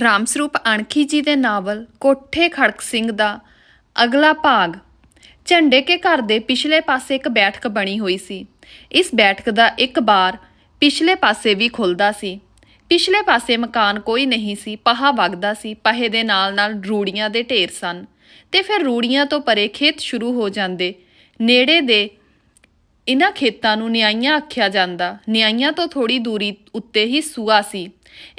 ਰਾਮਸਰੂਪ ਅਣਖੀ ਜੀ ਦੇ ਨਾਵਲ ਕੋਠੇ ਖੜਕ ਸਿੰਘ ਦਾ ਅਗਲਾ ਭਾਗ। ਝੰਡੇ ਕੇ ਘਰ ਦੇ ਪਿਛਲੇ ਪਾਸੇ ਇੱਕ ਬੈਠਕ ਬਣੀ ਹੋਈ ਸੀ। ਇਸ ਬੈਠਕ ਦਾ ਇੱਕ ਬਾਰ ਪਿਛਲੇ ਪਾਸੇ ਵੀ ਖੁੱਲਦਾ ਸੀ। ਪਿਛਲੇ ਪਾਸੇ ਮਕਾਨ ਕੋਈ ਨਹੀਂ ਸੀ, ਪਹਾ ਵਗਦਾ ਸੀ, ਪਹੇ ਦੇ ਨਾਲ ਨਾਲ ਰੂੜੀਆਂ ਦੇ ਢੇਰ ਸਨ। ਤੇ ਫਿਰ ਰੂੜੀਆਂ ਤੋਂ ਪਰੇ ਖੇਤ ਸ਼ੁਰੂ ਹੋ ਜਾਂਦੇ। ਨੇੜੇ ਦੇ ਇਨ੍ਹਾਂ ਖੇਤਾਂ ਨੂੰ ਨਿਆਈਆਂ ਆਖਿਆ ਜਾਂਦਾ। ਨਿਆਈਆਂ ਤੋਂ ਥੋੜੀ ਦੂਰੀ ਉੱਤੇ ਹੀ ਸੂਆ ਸੀ।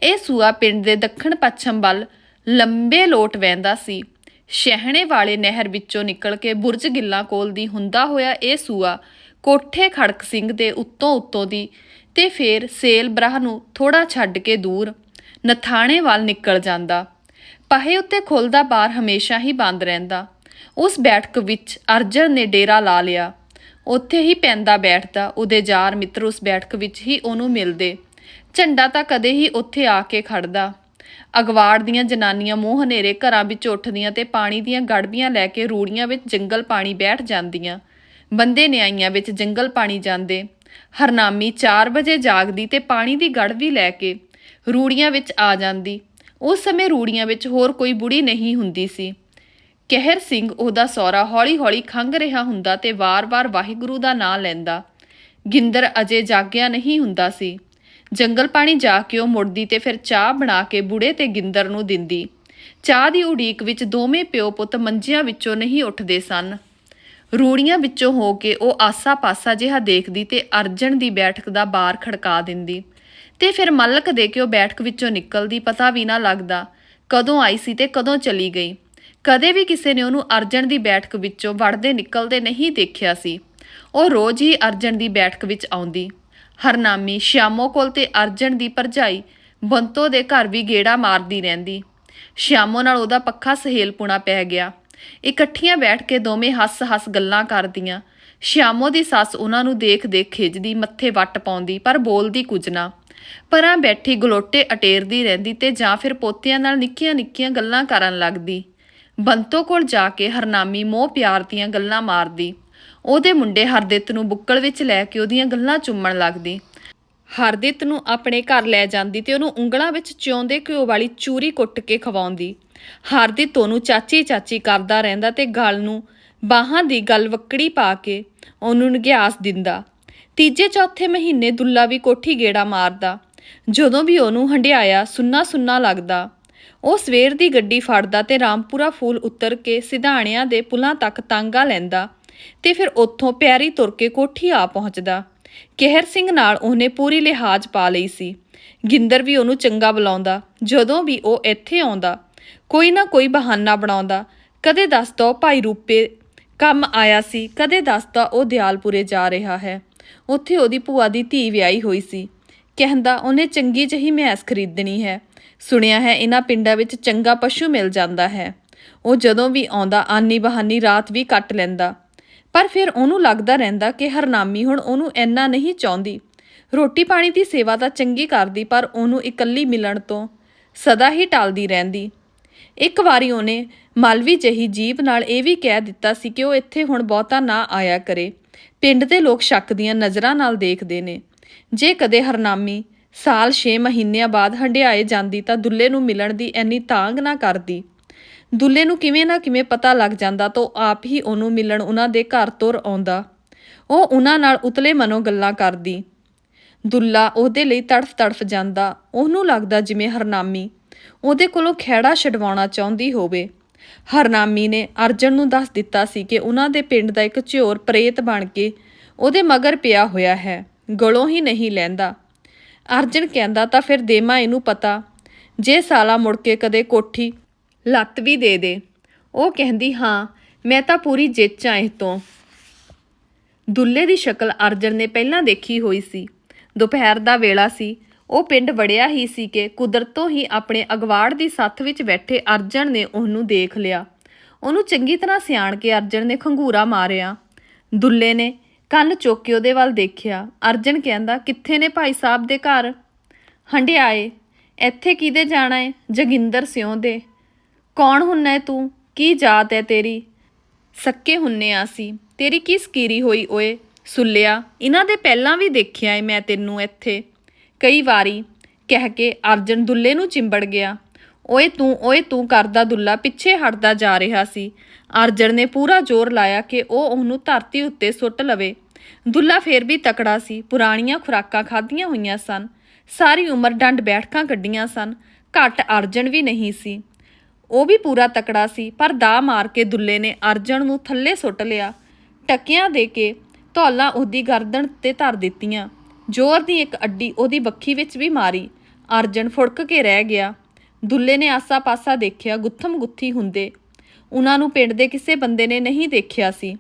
ਇਹ ਸੂਆ ਪਿੰਡ ਦੇ ਦੱਖਣ ਪੱਛਮ ਵੱਲ ਲੰਬੇ ਲੋਟ ਵਹਿੰਦਾ ਸੀ। ਸ਼ਹਿਣੇ ਵਾਲੇ ਨਹਿਰ ਵਿੱਚੋਂ ਨਿਕਲ ਕੇ ਬੁਰਜ ਗਿੱਲਾਂ ਕੋਲ ਦੀ ਹੁੰਦਾ ਹੋਇਆ ਇਹ ਸੂਆ ਕੋਠੇ ਖੜਕ ਸਿੰਘ ਦੇ ਉੱਤੋਂ ਉੱਤੋਂ ਦੀ ਤੇ ਫੇਰ ਸੇਲ ਬਰਾਹ ਨੂੰ ਥੋੜਾ ਛੱਡ ਕੇ ਦੂਰ ਨਥਾਣੇ ਵੱਲ ਨਿਕਲ ਜਾਂਦਾ। ਪਹੇ ਉੱਤੇ ਖੁੱਲਦਾ ਬਾਰ ਹਮੇਸ਼ਾ ਹੀ ਬੰਦ ਰਹਿੰਦਾ। ਉਸ ਬੈਠਕ ਵਿੱਚ ਅਰਜਨ ਨੇ ਡੇਰਾ ਲਾ ਲਿਆ। ਉੱਥੇ ਹੀ ਪੈਂਦਾ ਬੈਠਦਾ ਉਹਦੇ ਯਾਰ ਮਿੱਤਰ ਉਸ ਬੈਠਕ ਵਿੱਚ ਹੀ ਉਹਨੂੰ ਮਿਲਦੇ। ਝੰਡਾ ਤਾਂ ਕਦੇ ਹੀ ਉੱਥੇ ਆ ਕੇ ਖੜਦਾ। ਅਗਵਾੜ ਦੀਆਂ ਜਨਾਨੀਆਂ ਮੂੰਹ ਹਨੇਰੇ ਘਰਾਂ ਵਿੱਚ ਉੱਠਦੀਆਂ ਤੇ ਪਾਣੀ ਦੀਆਂ ਗੜਬੀਆਂ ਲੈ ਕੇ ਰੂੜੀਆਂ ਵਿੱਚ ਜੰਗਲ ਪਾਣੀ ਬੈਠ ਜਾਂਦੀਆਂ। ਬੰਦੇ ਨਿਆਈਆਂ ਵਿੱਚ ਜੰਗਲ ਪਾਣੀ ਜਾਂਦੇ। ਹਰਨਾਮੀ 4 ਵਜੇ ਜਾਗਦੀ ਤੇ ਪਾਣੀ ਦੀ ਗੜਵੀ ਲੈ ਕੇ ਰੂੜੀਆਂ ਵਿੱਚ ਆ ਜਾਂਦੀ। ਉਸ ਸਮੇਂ ਰੂੜੀਆਂ ਵਿੱਚ ਹੋਰ ਕੋਈ ਬੁੜੀ ਨਹੀਂ ਹੁੰਦੀ ਸੀ। ਕਹਿਰ ਸਿੰਘ ਉਹਦਾ ਸਹੁਰਾ ਹੌਲੀ-ਹੌਲੀ ਖੰਗ ਰਿਹਾ ਹੁੰਦਾ ਤੇ ਵਾਰ-ਵਾਰ ਵਾਹਿਗੁਰੂ ਦਾ ਨਾਮ ਲੈਂਦਾ। ਗਿੰਦਰ ਅਜੇ ਜਾਗਿਆ ਨਹੀਂ ਹੁੰਦਾ ਸੀ। ਜੰਗਲ ਪਾਣੀ ਜਾ ਕੇ ਉਹ ਮੁੜਦੀ ਤੇ ਫਿਰ ਚਾਹ ਬਣਾ ਕੇ ਬੁੜੇ ਤੇ ਗਿੰਦਰ ਨੂੰ ਦਿੰਦੀ। ਚਾਹ ਦੀ ਉਡੀਕ ਵਿੱਚ ਦੋਵੇਂ ਪਿਓ ਪੁੱਤ ਮੰਜਿਆਂ ਵਿੱਚੋਂ ਨਹੀਂ ਉੱਠਦੇ ਸਨ। ਰੂੜੀਆਂ ਵਿੱਚੋਂ ਹੋ ਕੇ ਉਹ ਆਸਾ-ਪਾਸਾ ਜਿਹਾ ਦੇਖਦੀ ਤੇ ਅਰਜਨ ਦੀ ਬੈਠਕ ਦਾ ਬਾਰ ਖੜਕਾ ਦਿੰਦੀ। ਤੇ ਫਿਰ ਮਲਕ ਦੇ ਕੇ ਉਹ ਬੈਠਕ ਵਿੱਚੋਂ ਨਿਕਲਦੀ, ਪਤਾ ਵੀ ਨਾ ਲੱਗਦਾ ਕਦੋਂ ਆਈ ਸੀ ਤੇ ਕਦੋਂ ਚਲੀ ਗਈ। ਕਦੇ ਵੀ ਕਿਸੇ ਨੇ ਉਹਨੂੰ ਅਰਜਨ ਦੀ ਬੈਠਕ ਵਿੱਚੋਂ ਵੜਦੇ ਨਿਕਲਦੇ ਨਹੀਂ ਦੇਖਿਆ ਸੀ। ਉਹ ਰੋਜ਼ ਹੀ ਅਰਜਨ ਦੀ ਬੈਠਕ ਵਿੱਚ ਆਉਂਦੀ। ਹਰਨਾਮੀ ਸ਼ਿਆਮੋ ਕੋਲ ਤੇ ਅਰਜਨ ਦੀ ਭਰਜਾਈ ਬੰਤੋ ਦੇ ਘਰ ਵੀ ਗੇੜਾ ਮਾਰਦੀ ਰਹਿੰਦੀ। ਸ਼ਿਆਮੋ ਨਾਲ ਉਹਦਾ ਪੱਖਾ ਸਹੇਲਪੁਣਾ ਪੈ ਗਿਆ। ਇਕੱਠੀਆਂ ਬੈਠ ਕੇ ਦੋਵੇਂ ਹੱਸ-ਹੱਸ ਗੱਲਾਂ ਕਰਦੀਆਂ। ਸ਼ਿਆਮੋ ਦੀ ਸੱਸ ਉਹਨਾਂ ਨੂੰ ਦੇਖ-ਦੇਖ ਖਿੱਚਦੀ ਮੱਥੇ ਵੱਟ ਪਾਉਂਦੀ, ਪਰ ਬੋਲਦੀ ਕੁਝ ਨਾ। ਪਰਾਂ ਬੈਠੀ ਗਲੋਟੇ ਅਟੇਰਦੀ ਰਹਿੰਦੀ ਤੇ ਜਾਂ ਫਿਰ ਪੋਤਿਆਂ ਨਾਲ ਨਿੱਕੀਆਂ-ਨਿੱਕੀਆਂ ਗੱਲਾਂ ਕਰਨ ਲੱਗਦੀ। ਬੰਤੋ ਕੋਲ ਜਾ ਕੇ ਹਰਨਾਮੀ ਮੋਹ ਪਿਆਰ ਦੀਆਂ ਗੱਲਾਂ ਮਾਰਦੀ। ਉਹਦੇ ਮੁੰਡੇ ਹਰਦਿੱਤ ਨੂੰ ਬੁੱਕਲ ਵਿੱਚ ਲੈ ਕੇ ਉਹਦੀਆਂ ਗੱਲਾਂ ਚੁੰਮਣ ਲੱਗਦੀ। ਹਰਦਿੱਤ ਨੂੰ ਆਪਣੇ ਘਰ ਲੈ ਜਾਂਦੀ ਤੇ ਉਹਨੂੰ ਉਂਗਲਾਂ ਵਿੱਚ ਚਿਉਂਦੇ ਘਿਓ ਵਾਲੀ ਚੂਰੀ ਕੁੱਟ ਕੇ ਖਵਾਉਂਦੀ। ਹਰਦਿੱਤ ਉਹਨੂੰ ਚਾਚੀ ਚਾਚੀ ਕਰਦਾ ਰਹਿੰਦਾ ਤੇ ਗਲ ਨੂੰ ਬਾਹਾਂ ਦੀ ਗਲ ਵੱਕੜੀ ਪਾ ਕੇ ਉਹਨੂੰ ਨਿਗਿਆਸ ਦਿੰਦਾ। ਤੀਜੇ ਚੌਥੇ ਮਹੀਨੇ ਦੁੱਲਾ ਵੀ ਕੋਠੀ ਗੇੜਾ ਮਾਰਦਾ। ਜਦੋਂ ਵੀ ਉਹਨੂੰ ਹੰਡਿਆਇਆ ਸੁੰਨਾ ਸੁੰਨਾ ਲੱਗਦਾ। ਉਹ ਸਵੇਰ ਦੀ ਗੱਡੀ ਫੜਦਾ ਤੇ ਰਾਮਪੁਰਾ ਫੂਲ ਉਤਰ ਕੇ ਸਿਧਾਣਿਆਂ ਦੇ ਪੁਲਾਂ ਤੱਕ ਤਾਂਗਾ ਲੈਂਦਾ। ਤੇ ਫਿਰ ਉੱਥੋਂ ਪਿਆਰੀ ਤੁਰ ਕੇ ਕੋਠੀ ਆ ਪਹੁੰਚਦਾ। ਕਹਿਰ ਸਿੰਘ ਨਾਲ ਉਹਨੇ ਪੂਰੀ ਲਿਹਾਜ਼ ਪਾ ਲਈ ਸੀ। ਗਿੰਦਰ ਵੀ ਉਹਨੂੰ ਚੰਗਾ ਬੁਲਾਉਂਦਾ, ਜਦੋਂ ਵੀ ਉਹ ਇੱਥੇ ਆਉਂਦਾ, ਕੋਈ ਨਾ ਕੋਈ ਬਹਾਨਾ ਬਣਾਉਂਦਾ। ਕਦੇ ਦੱਸਦਾ ਉਹ ਭਾਈ ਰੂਪੇ ਕੰਮ ਆਇਆ ਸੀ, ਕਦੇ ਦੱਸਦਾ ਉਹ ਦਿਆਲਪੁਰੇ ਜਾ ਰਿਹਾ ਹੈ। ਉੱਥੇ ਉਹਦੀ ਭੂਆ ਦੀ ਧੀ ਵਿਆਹੀ ਹੋਈ ਸੀ। ਕਹਿੰਦਾ, ਉਹਨੇ ਚੰਗੀ ਜਹੀ ਮੈਸ ਖਰੀਦਣੀ ਹੈ। ਸੁਣਿਆ ਹੈ, ਇਹਨਾਂ ਪਿੰਡਾਂ ਵਿੱਚ ਚੰਗਾ ਪਸ਼ੂ ਮਿਲ ਜਾਂਦਾ ਹੈ। ਉਹ ਜਦੋਂ ਵੀ ਆਉਂਦਾ ਆਨੀ ਬਹਾਨੀ ਰਾਤ ਵੀ ਕੱਟ ਲੈਂਦਾ। ਪਰ ਫਿਰ ਉਹਨੂੰ ਲੱਗਦਾ ਰਹਿੰਦਾ ਕਿ ਹਰਨਾਮੀ ਹੁਣ ਉਹਨੂੰ ਇੰਨਾ ਨਹੀਂ ਚਾਹੁੰਦੀ। ਰੋਟੀ ਪਾਣੀ ਦੀ ਸੇਵਾ ਤਾਂ ਚੰਗੀ ਕਰਦੀ, ਪਰ ਉਹਨੂੰ ਇਕੱਲੀ ਮਿਲਣ ਤੋਂ ਸਦਾ ਹੀ ਟਾਲਦੀ ਰਹਿੰਦੀ। ਇੱਕ ਵਾਰੀ ਉਹਨੇ ਮਾਲਵੀ ਜਹੀ ਜੀਬ ਨਾਲ ਇਹ ਵੀ ਕਹਿ ਦਿੱਤਾ ਸੀ ਕਿ ਉਹ ਇੱਥੇ ਹੁਣ ਬਹੁਤਾ ਨਾ ਆਇਆ ਕਰੇ। ਪਿੰਡ ਦੇ ਲੋਕ ਸ਼ੱਕ ਦੀਆਂ ਨਜ਼ਰਾਂ ਨਾਲ ਦੇਖਦੇ ਨੇ। ਜੇ ਕਦੇ ਹਰਨਾਮੀ ਸਾਲ 6 ਮਹੀਨਿਆਂ ਬਾਅਦ ਹੰਡਿਆਏ ਜਾਂਦੀ ਤਾਂ ਦੁੱਲੇ ਨੂੰ ਮਿਲਣ ਦੀ ਐਨੀ ਤਾਂਗ ਨਾ ਕਰਦੀ। ਦੁੱਲੇ ਨੂੰ ਕਿਵੇਂ ਨਾ ਕਿਵੇਂ ਪਤਾ ਲੱਗ ਜਾਂਦਾ ਤਾਂ ਉਹ ਆਪ ਹੀ ਉਹਨੂੰ ਮਿਲਣ ਉਹਨਾਂ ਦੇ ਘਰ ਤੁਰ ਆਉਂਦਾ। ਉਹ ਉਹਨਾਂ ਨਾਲ ਉਤਲੇ ਮਨੋਂ ਗੱਲਾਂ ਕਰਦੀ। ਦੁੱਲਾ ਉਹਦੇ ਲਈ ਤੜਫ ਤੜਫ ਜਾਂਦਾ। ਉਹਨੂੰ ਲੱਗਦਾ ਜਿਵੇਂ ਹਰਨਾਮੀ। ਉਹਦੇ ਕੋਲੋਂ ਖਹਿੜਾ ਛਡਵਾਉਣਾ ਚਾਹੁੰਦੀ ਹੋਵੇ। ਹਰਨਾਮੀ ਨੇ ਅਰਜਨ ਨੂੰ ਦੱਸ ਦਿੱਤਾ ਸੀ ਕਿ ਉਹਨਾਂ ਦੇ ਪਿੰਡ ਦਾ ਇੱਕ ਝੋਰ ਪ੍ਰੇਤ ਬਣ ਕੇ ਉਹਦੇ ਮਗਰ ਪਿਆ ਹੋਇਆ ਹੈ। ਗਲੋਂ ਹੀ ਨਹੀਂ ਲੈਂਦਾ। ਅਰਜਨ ਕਹਿੰਦਾ ਤਾਂ ਫਿਰ ਦੇਮਾ ਇਹਨੂੰ ਪਤਾ। ਜੇ ਸਾਲਾ ਮੁੜ ਕੇ ਕਦੇ ਕੋਠੀ ਲੱਤ ਵੀ ਦੇ ਦੇ। ਉਹ ਕਹਿੰਦੀ, ਹਾਂ, ਮੈਂ ਤਾਂ ਪੂਰੀ ਜੇਚਾਂ ਇਹ ਤੋਂ ਦੁੱਲੇ ਦੀ ਸ਼ਕਲ ਅਰਜਨ ਨੇ ਪਹਿਲਾਂ ਦੇਖੀ ਹੋਈ ਸੀ। ਦੁਪਹਿਰ ਦਾ ਵੇਲਾ ਸੀ। ਉਹ ਪਿੰਡ ਵੜਿਆ ਹੀ ਸੀ ਕਿ ਕੁਦਰਤੋਂ ਹੀ ਆਪਣੇ ਅਗਵਾੜ ਦੀ ਸੱਥ ਵਿੱਚ ਬੈਠੇ ਅਰਜਨ ਨੇ ਉਹਨੂੰ ਦੇਖ ਲਿਆ। ਉਹਨੂੰ ਚੰਗੀ ਤਰ੍ਹਾਂ ਸਿਆਣ ਕੇ ਅਰਜਨ ਨੇ ਖੰਗੂਰਾ ਮਾਰਿਆ। ਦੁੱਲੇ ਨੇ ਕੰਨ ਚੁੱਕ ਕੇ ਉਹਦੇ ਵੱਲ ਦੇਖਿਆ। ਅਰਜਨ ਕਹਿੰਦਾ, ਕਿੱਥੇ ਨੇ ਭਾਈ ਸਾਹਿਬ ਦੇ ਘਰ? ਹੰਡਿਆਏ, ਇੱਥੇ ਕਿਹਦੇ ਜਾਣਾ ਏ? ਜਗਿੰਦਰ ਸਿਉਂ ਦੇ। ਕੌਣ ਹੁੰਨਾ ਤੂੰ? ਕੀ ਜਾਤ ਹੈ ਤੇਰੀ? ਸੱਕੇ ਹੁੰਨੇ ਆ ਸੀ ਤੇਰੀ ਕੀ ਸਕੀਰੀ ਹੋਈ ਓਏ? ਸੁੱਲਿਆ। ਇਹਨਾਂ ਦੇ ਪਹਿਲਾਂ ਵੀ ਦੇਖਿਆ ਏ ਮੈਂ ਤੈਨੂੰ ਇੱਥੇ। ਕਈ ਵਾਰੀ ਕਹਿ ਕੇ ਅਰਜਨ ਦੁੱਲੇ ਨੂੰ ਚਿੰਬੜ ਗਿਆ। ਓਏ ਤੂੰ ਓਏ ਤੂੰ ਕਰਦਾ ਦੁੱਲਾ ਪਿੱਛੇ ਹਟਦਾ ਜਾ ਰਿਹਾ ਸੀ। ਅਰਜਨ ਨੇ ਪੂਰਾ ਜ਼ੋਰ ਲਾਇਆ ਕਿ ਉਹ ਉਹਨੂੰ ਧਰਤੀ ਉੱਤੇ ਸੁੱਟ ਲਵੇ। ਦੁੱਲਾ ਫੇਰ ਵੀ ਤਕੜਾ ਸੀ। ਪੁਰਾਣੀਆਂ ਖੁਰਾਕਾਂ ਖਾਧੀਆਂ ਹੋਈਆਂ ਸਨ। ਸਾਰੀ ਉਮਰ ਡੰਡ ਬੈਠਕਾਂ ਕੱਢੀਆਂ ਸਨ। ਘੱਟ ਅਰਜਨ ਵੀ ਨਹੀਂ ਸੀ। ਉਹ ਵੀ ਪੂਰਾ ਤਕੜਾ ਸੀ, ਪਰ ਦਾ ਮਾਰ ਕੇ ਦੁੱਲੇ ਨੇ ਅਰਜਨ ਨੂੰ ਥੱਲੇ ਸੁੱਟ ਲਿਆ। ਟੱਕਿਆਂ ਦੇ ਕੇ ਧੌਲਾਂ ਉਹਦੀ ਗਰਦਨ ਤੇ ਧਰ ਦਿੱਤੀਆਂ। ਜ਼ੋਰ ਦੀ ਇੱਕ ਅੱਡੀ ਉਹਦੀ ਬੱਖੀ ਵਿੱਚ ਵੀ ਮਾਰੀ। ਅਰਜਨ ਫੁੜਕ ਕੇ ਰਹਿ ਗਿਆ। ਦੁੱਲੇ ਨੇ ਆਸਾ-ਪਾਸਾ ਦੇਖਿਆ ਗੁੱਥਮ ਗੁੱਥੀ ਹੁੰਦੇ। ਉਹਨਾਂ ਨੂੰ ਪਿੰਡ ਦੇ ਕਿਸੇ ਬੰਦੇ ਨੇ ਨਹੀਂ ਦੇਖਿਆ ਸੀ।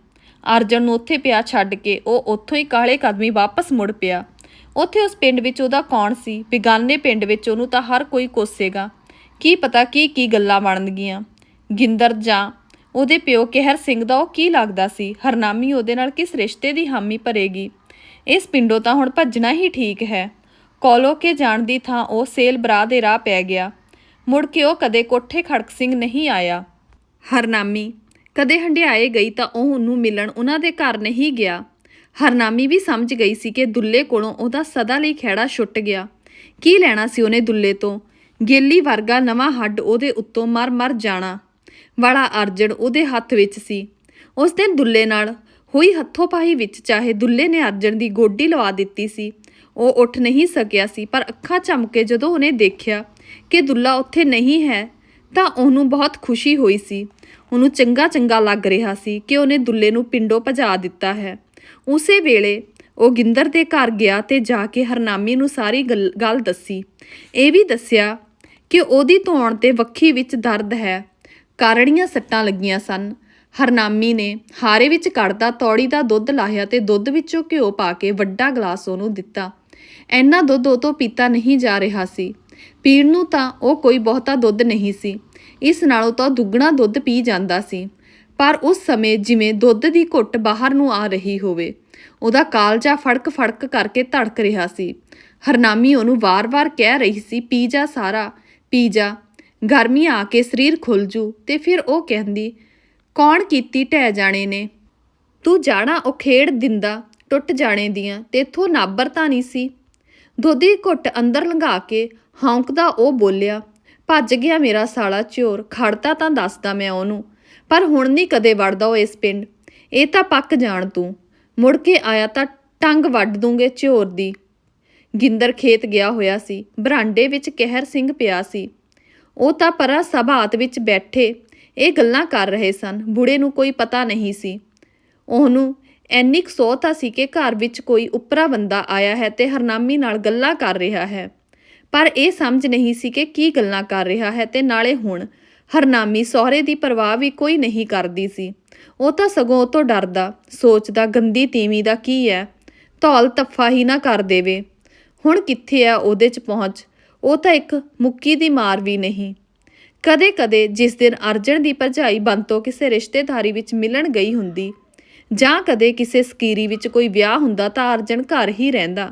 ਅਰਜਨ ਨੂੰ ਉੱਥੇ ਪਿਆ ਛੱਡ ਕੇ ਉਹ ਉੱਥੋਂ ਹੀ ਕਾਲੇ ਕਦਮੀ ਵਾਪਸ ਮੁੜ ਪਿਆ। ਉੱਥੇ ਉਸ ਪਿੰਡ ਵਿੱਚ ਉਹਦਾ ਕੌਣ ਸੀ? ਬਿਗਾਨੇ ਪਿੰਡ ਵਿੱਚ ਉਹਨੂੰ ਤਾਂ ਹਰ ਕੋਈ ਕੋਸੇਗਾ। ਕੀ ਪਤਾ ਕੀ ਕੀ ਗੱਲਾਂ ਬਣਨਗੀਆਂ? ਗਿੰਦਰ ਜਾਂ ਉਹਦੇ ਪਿਓ ਕਹਿਰ ਸਿੰਘ ਦਾ ਉਹ ਕੀ ਲੱਗਦਾ ਸੀ? ਹਰਨਾਮੀ ਉਹਦੇ ਨਾਲ ਕਿਸ ਰਿਸ਼ਤੇ ਦੀ ਹਾਮੀ ਭਰੇਗੀ? ਇਸ ਪਿੰਡੋਂ ਤਾਂ ਹੁਣ ਭੱਜਣਾ ਹੀ ਠੀਕ ਹੈ। ਕੋਲੋ ਕੇ ਜਾਣ ਦੀ ਥਾਂ ਉਹ ਸੇਲ ਬਰਾ ਦੇ ਰਾਹ ਪੈ ਗਿਆ। ਮੁੜ ਕੇ ਉਹ ਕਦੇ ਕੋਠੇ ਖੜਕ ਸਿੰਘ ਨਹੀਂ ਆਇਆ। ਹਰਨਾਮੀ, ਕਦੇ ਹੰਡਿਆਏ ਗਈ ਤਾਂ ਉਹ ਉਹਨੂੰ ਮਿਲਣ ਉਹਨਾਂ ਦੇ ਘਰ ਨਹੀਂ ਗਿਆ। ਹਰਨਾਮੀ ਵੀ ਸਮਝ ਗਈ ਸੀ ਕਿ ਦੁੱਲੇ ਕੋਲੋਂ ਉਹਦਾ ਸਦਾ ਲਈ ਖਹਿੜਾ ਛੁੱਟ ਗਿਆ। ਕੀ ਲੈਣਾ ਸੀ ਉਹਨੇ ਦੁੱਲੇ ਤੋਂ? ਗੇਲੀ ਵਰਗਾ ਨਵਾਂ ਹੱਡ ਉਹਦੇ ਉੱਤੋਂ ਮਰ-ਮਰ ਜਾਣਾ। ਵਾਲਾ ਅਰਜਨ ਉਹਦੇ ਹੱਥ ਵਿੱਚ ਸੀ। ਉਸ ਦਿਨ ਦੁੱਲੇ ਨਾਲ ਹੋਈ ਹੱਥੋਂ ਪਾਈ ਵਿੱਚ ਚਾਹੇ ਦੁੱਲੇ ਨੇ ਅਰਜਨ ਦੀ ਗੋਡੀ ਲਵਾ ਦਿੱਤੀ ਸੀ। ਉਹ ਉੱਠ ਨਹੀਂ ਸਕਿਆ ਸੀ, ਪਰ ਅੱਖਾਂ ਝਮਕੇ ਜਦੋਂ ਉਹਨੇ ਦੇਖਿਆ ਕਿ ਦੁੱਲਾ ਉੱਥੇ ਨਹੀਂ ਹੈ, ਤਾਂ ਉਹਨੂੰ ਬਹੁਤ ਖੁਸ਼ੀ ਹੋਈ ਸੀ। ਉਹਨੂੰ ਚੰਗਾ ਚੰਗਾ ਲੱਗ ਰਿਹਾ ਸੀ ਕਿ ਉਹਨੇ ਦੁੱਲੇ ਨੂੰ ਪਿੰਡੋਂ ਭਜਾ ਦਿੱਤਾ ਹੈ। ਉਸੇ ਵੇਲੇ ਉਹ ਗਿੰਦਰ ਦੇ ਘਰ ਗਿਆ ਤੇ ਜਾ ਕੇ ਹਰਨਾਮੀ ਨੂੰ ਸਾਰੀ ਗੱਲ ਗੱਲ ਦੱਸੀ। ਇਹ ਵੀ ਦੱਸਿਆ ਕਿ ਉਹਦੀ ਧੌਣ ਤੇ ਵੱਖੀ ਵਿੱਚ ਦਰਦ ਹੈ। ਕਾਰੜੀਆਂ ਸੱਟਾਂ ਲੱਗੀਆਂ ਸਨ। ਹਰਨਾਮੀ ਨੇ ਹਾਰੇ ਵਿੱਚ ਕੜਦਾ ਤੌੜੀ ਦਾ ਦੁੱਧ ਲਾਹਿਆ ਤੇ ਦੁੱਧ ਵਿੱਚੋਂ ਘਿਓ ਪਾ ਕੇ ਵੱਡਾ ਗਲਾਸ ਉਹਨੂੰ ਦਿੱਤਾ। ਐਨਾ ਦੁੱਧ ਉਹ ਤੋਂ ਪੀਤਾ ਨਹੀਂ ਜਾ ਰਿਹਾ ਸੀ। ਪੀਣ ਨੂੰ ਤਾਂ ਉਹ ਕੋਈ ਬਹੁਤਾ ਦੁੱਧ ਨਹੀਂ ਸੀ। ਇਸ ਨਾਲੋਂ ਤਾਂ ਦੁੱਗਣਾ ਦੁੱਧ ਪੀ ਜਾਂਦਾ ਸੀ। ਪਰ ਉਸ ਸਮੇਂ ਜਿਵੇਂ ਦੁੱਧ ਦੀ ਘੁੱਟ ਬਾਹਰ ਨੂੰ ਆ ਰਹੀ ਹੋਵੇ, ਉਹਦਾ ਕਾਲਜਾ ਫੜਕ ਫੜਕ ਕਰਕੇ ਧੜਕ ਰਿਹਾ ਸੀ। ਹਰਨਾਮੀ ਉਹਨੂੰ ਵਾਰ-ਵਾਰ ਕਹਿ ਰਹੀ ਸੀ, ਪੀ ਜਾ ਸਾਰਾ। ਪੀ ਜਾ। ਗਰਮੀ ਆ ਕੇ ਸਰੀਰ ਖੁੱਲ ਜੂ ਤੇ ਫਿਰ ਉਹ ਕਹਿੰਦੀ, ਕੌਣ ਕੀਤੀ ਢਹਿ ਜਾਣੇ ਨੇ? ਤੂੰ ਜਾਣਾ ਉਹ ਖੇਡ ਦਿੰਦਾ, ਟੁੱਟ ਜਾਣੇ ਦੀਆਂ ਤੇਥੋਂ ਨਾਬਰ ਤਾਂ ਨਹੀਂ ਸੀ? ਦੋਦੀ ਘੁੱਟ ਅੰਦਰ ਲੰਘਾ ਕੇ ਹੌਂਕਦਾ ਉਹ ਬੋਲਿਆ, ਭੱਜ ਗਿਆ ਮੇਰਾ ਸਾਲਾ ਚੋਰ, ਖੜਤਾ ਤਾਂ ਦੱਸਦਾ ਮੈਂ ਉਹਨੂੰ, ਪਰ ਹੁਣ ਨਹੀਂ ਕਦੇ ਵੜਦਾ ਉਹ ਇਸ ਪਿੰਡ। ਇਹ ਤਾਂ ਪੱਕ ਜਾਣ ਤੂੰ। ਮੁੜ ਕੇ ਆਇਆ ਤਾਂ ਟੰਗ ਵੱਢ ਦੂੰਗੇ ਚੋਰ ਦੀ। ਗਿੰਦਰ ਖੇਤ ਗਿਆ ਹੋਇਆ ਸੀ। ਬਰਾਂਡੇ ਵਿੱਚ ਕਹਿਰ ਸਿੰਘ ਪਿਆ ਸੀ। ਉਹ ਤਾਂ ਪਰਾ ਸਭਾਤ ਵਿੱਚ ਬੈਠੇ ਇਹ ਗੱਲਾਂ ਕਰ ਰਹੇ ਸਨ। ਬੁੜੇ ਨੂੰ ਕੋਈ ਪਤਾ ਨਹੀਂ ਸੀ। ਉਹਨੂੰ ਐਨੀ ਕੁ ਸੋਤਾ ਸੀ ਕਿ ਘਰ ਵਿੱਚ ਕੋਈ ਉੱਪਰਾ ਬੰਦਾ ਆਇਆ ਹੈ ਤੇ ਹਰਨਾਮੀ ਨਾਲ ਗੱਲਾਂ ਕਰ ਰਿਹਾ ਹੈ। ਪਰ ਇਹ ਸਮਝ ਨਹੀਂ ਸੀ ਕਿ ਕੀ ਗੱਲਾਂ ਕਰ ਰਿਹਾ ਹੈ ਤੇ ਨਾਲੇ ਹੁਣ ਹਰਨਾਮੀ ਸਹੁਰੇ ਦੀ ਪਰਵਾਹ ਵੀ ਕੋਈ ਨਹੀਂ ਕਰਦੀ ਸੀ। ਉਹ ਤਾਂ ਸਗੋਂ ਉਹ ਤੋਂ ਡਰਦਾ, ਸੋਚਦਾ, ਗੰਦੀ ਤੀਵੀਂ ਦਾ ਕੀ ਹੈ? ਧੌਲ ਤੱਫਾ ਹੀ ਨਾ ਕਰ ਦੇਵੇ। ਹੁਣ ਕਿੱਥੇ ਆ ਉਹਦੇ 'ਚ ਪਹੁੰਚ? ਉਹ ਤਾਂ ਇੱਕ ਮੁੱਕੀ ਦੀ ਮਾਰ ਵੀ ਨਹੀਂ। ਕਦੇ-ਕਦੇ ਜਿਸ ਦਿਨ ਅਰਜਨ ਦੀ ਭਰਜਾਈ ਬੰਤੋ ਕਿਸੇ ਰਿਸ਼ਤੇਦਾਰੀ ਵਿੱਚ ਮਿਲਣ ਗਈ ਹੁੰਦੀ, ਜਾਂ ਕਦੇ ਕਿਸੇ ਸਕੀਰੀ ਵਿੱਚ ਕੋਈ ਵਿਆਹ ਹੁੰਦਾ ਤਾਂ ਅਰਜਨ ਘਰ ਹੀ ਰਹਿੰਦਾ,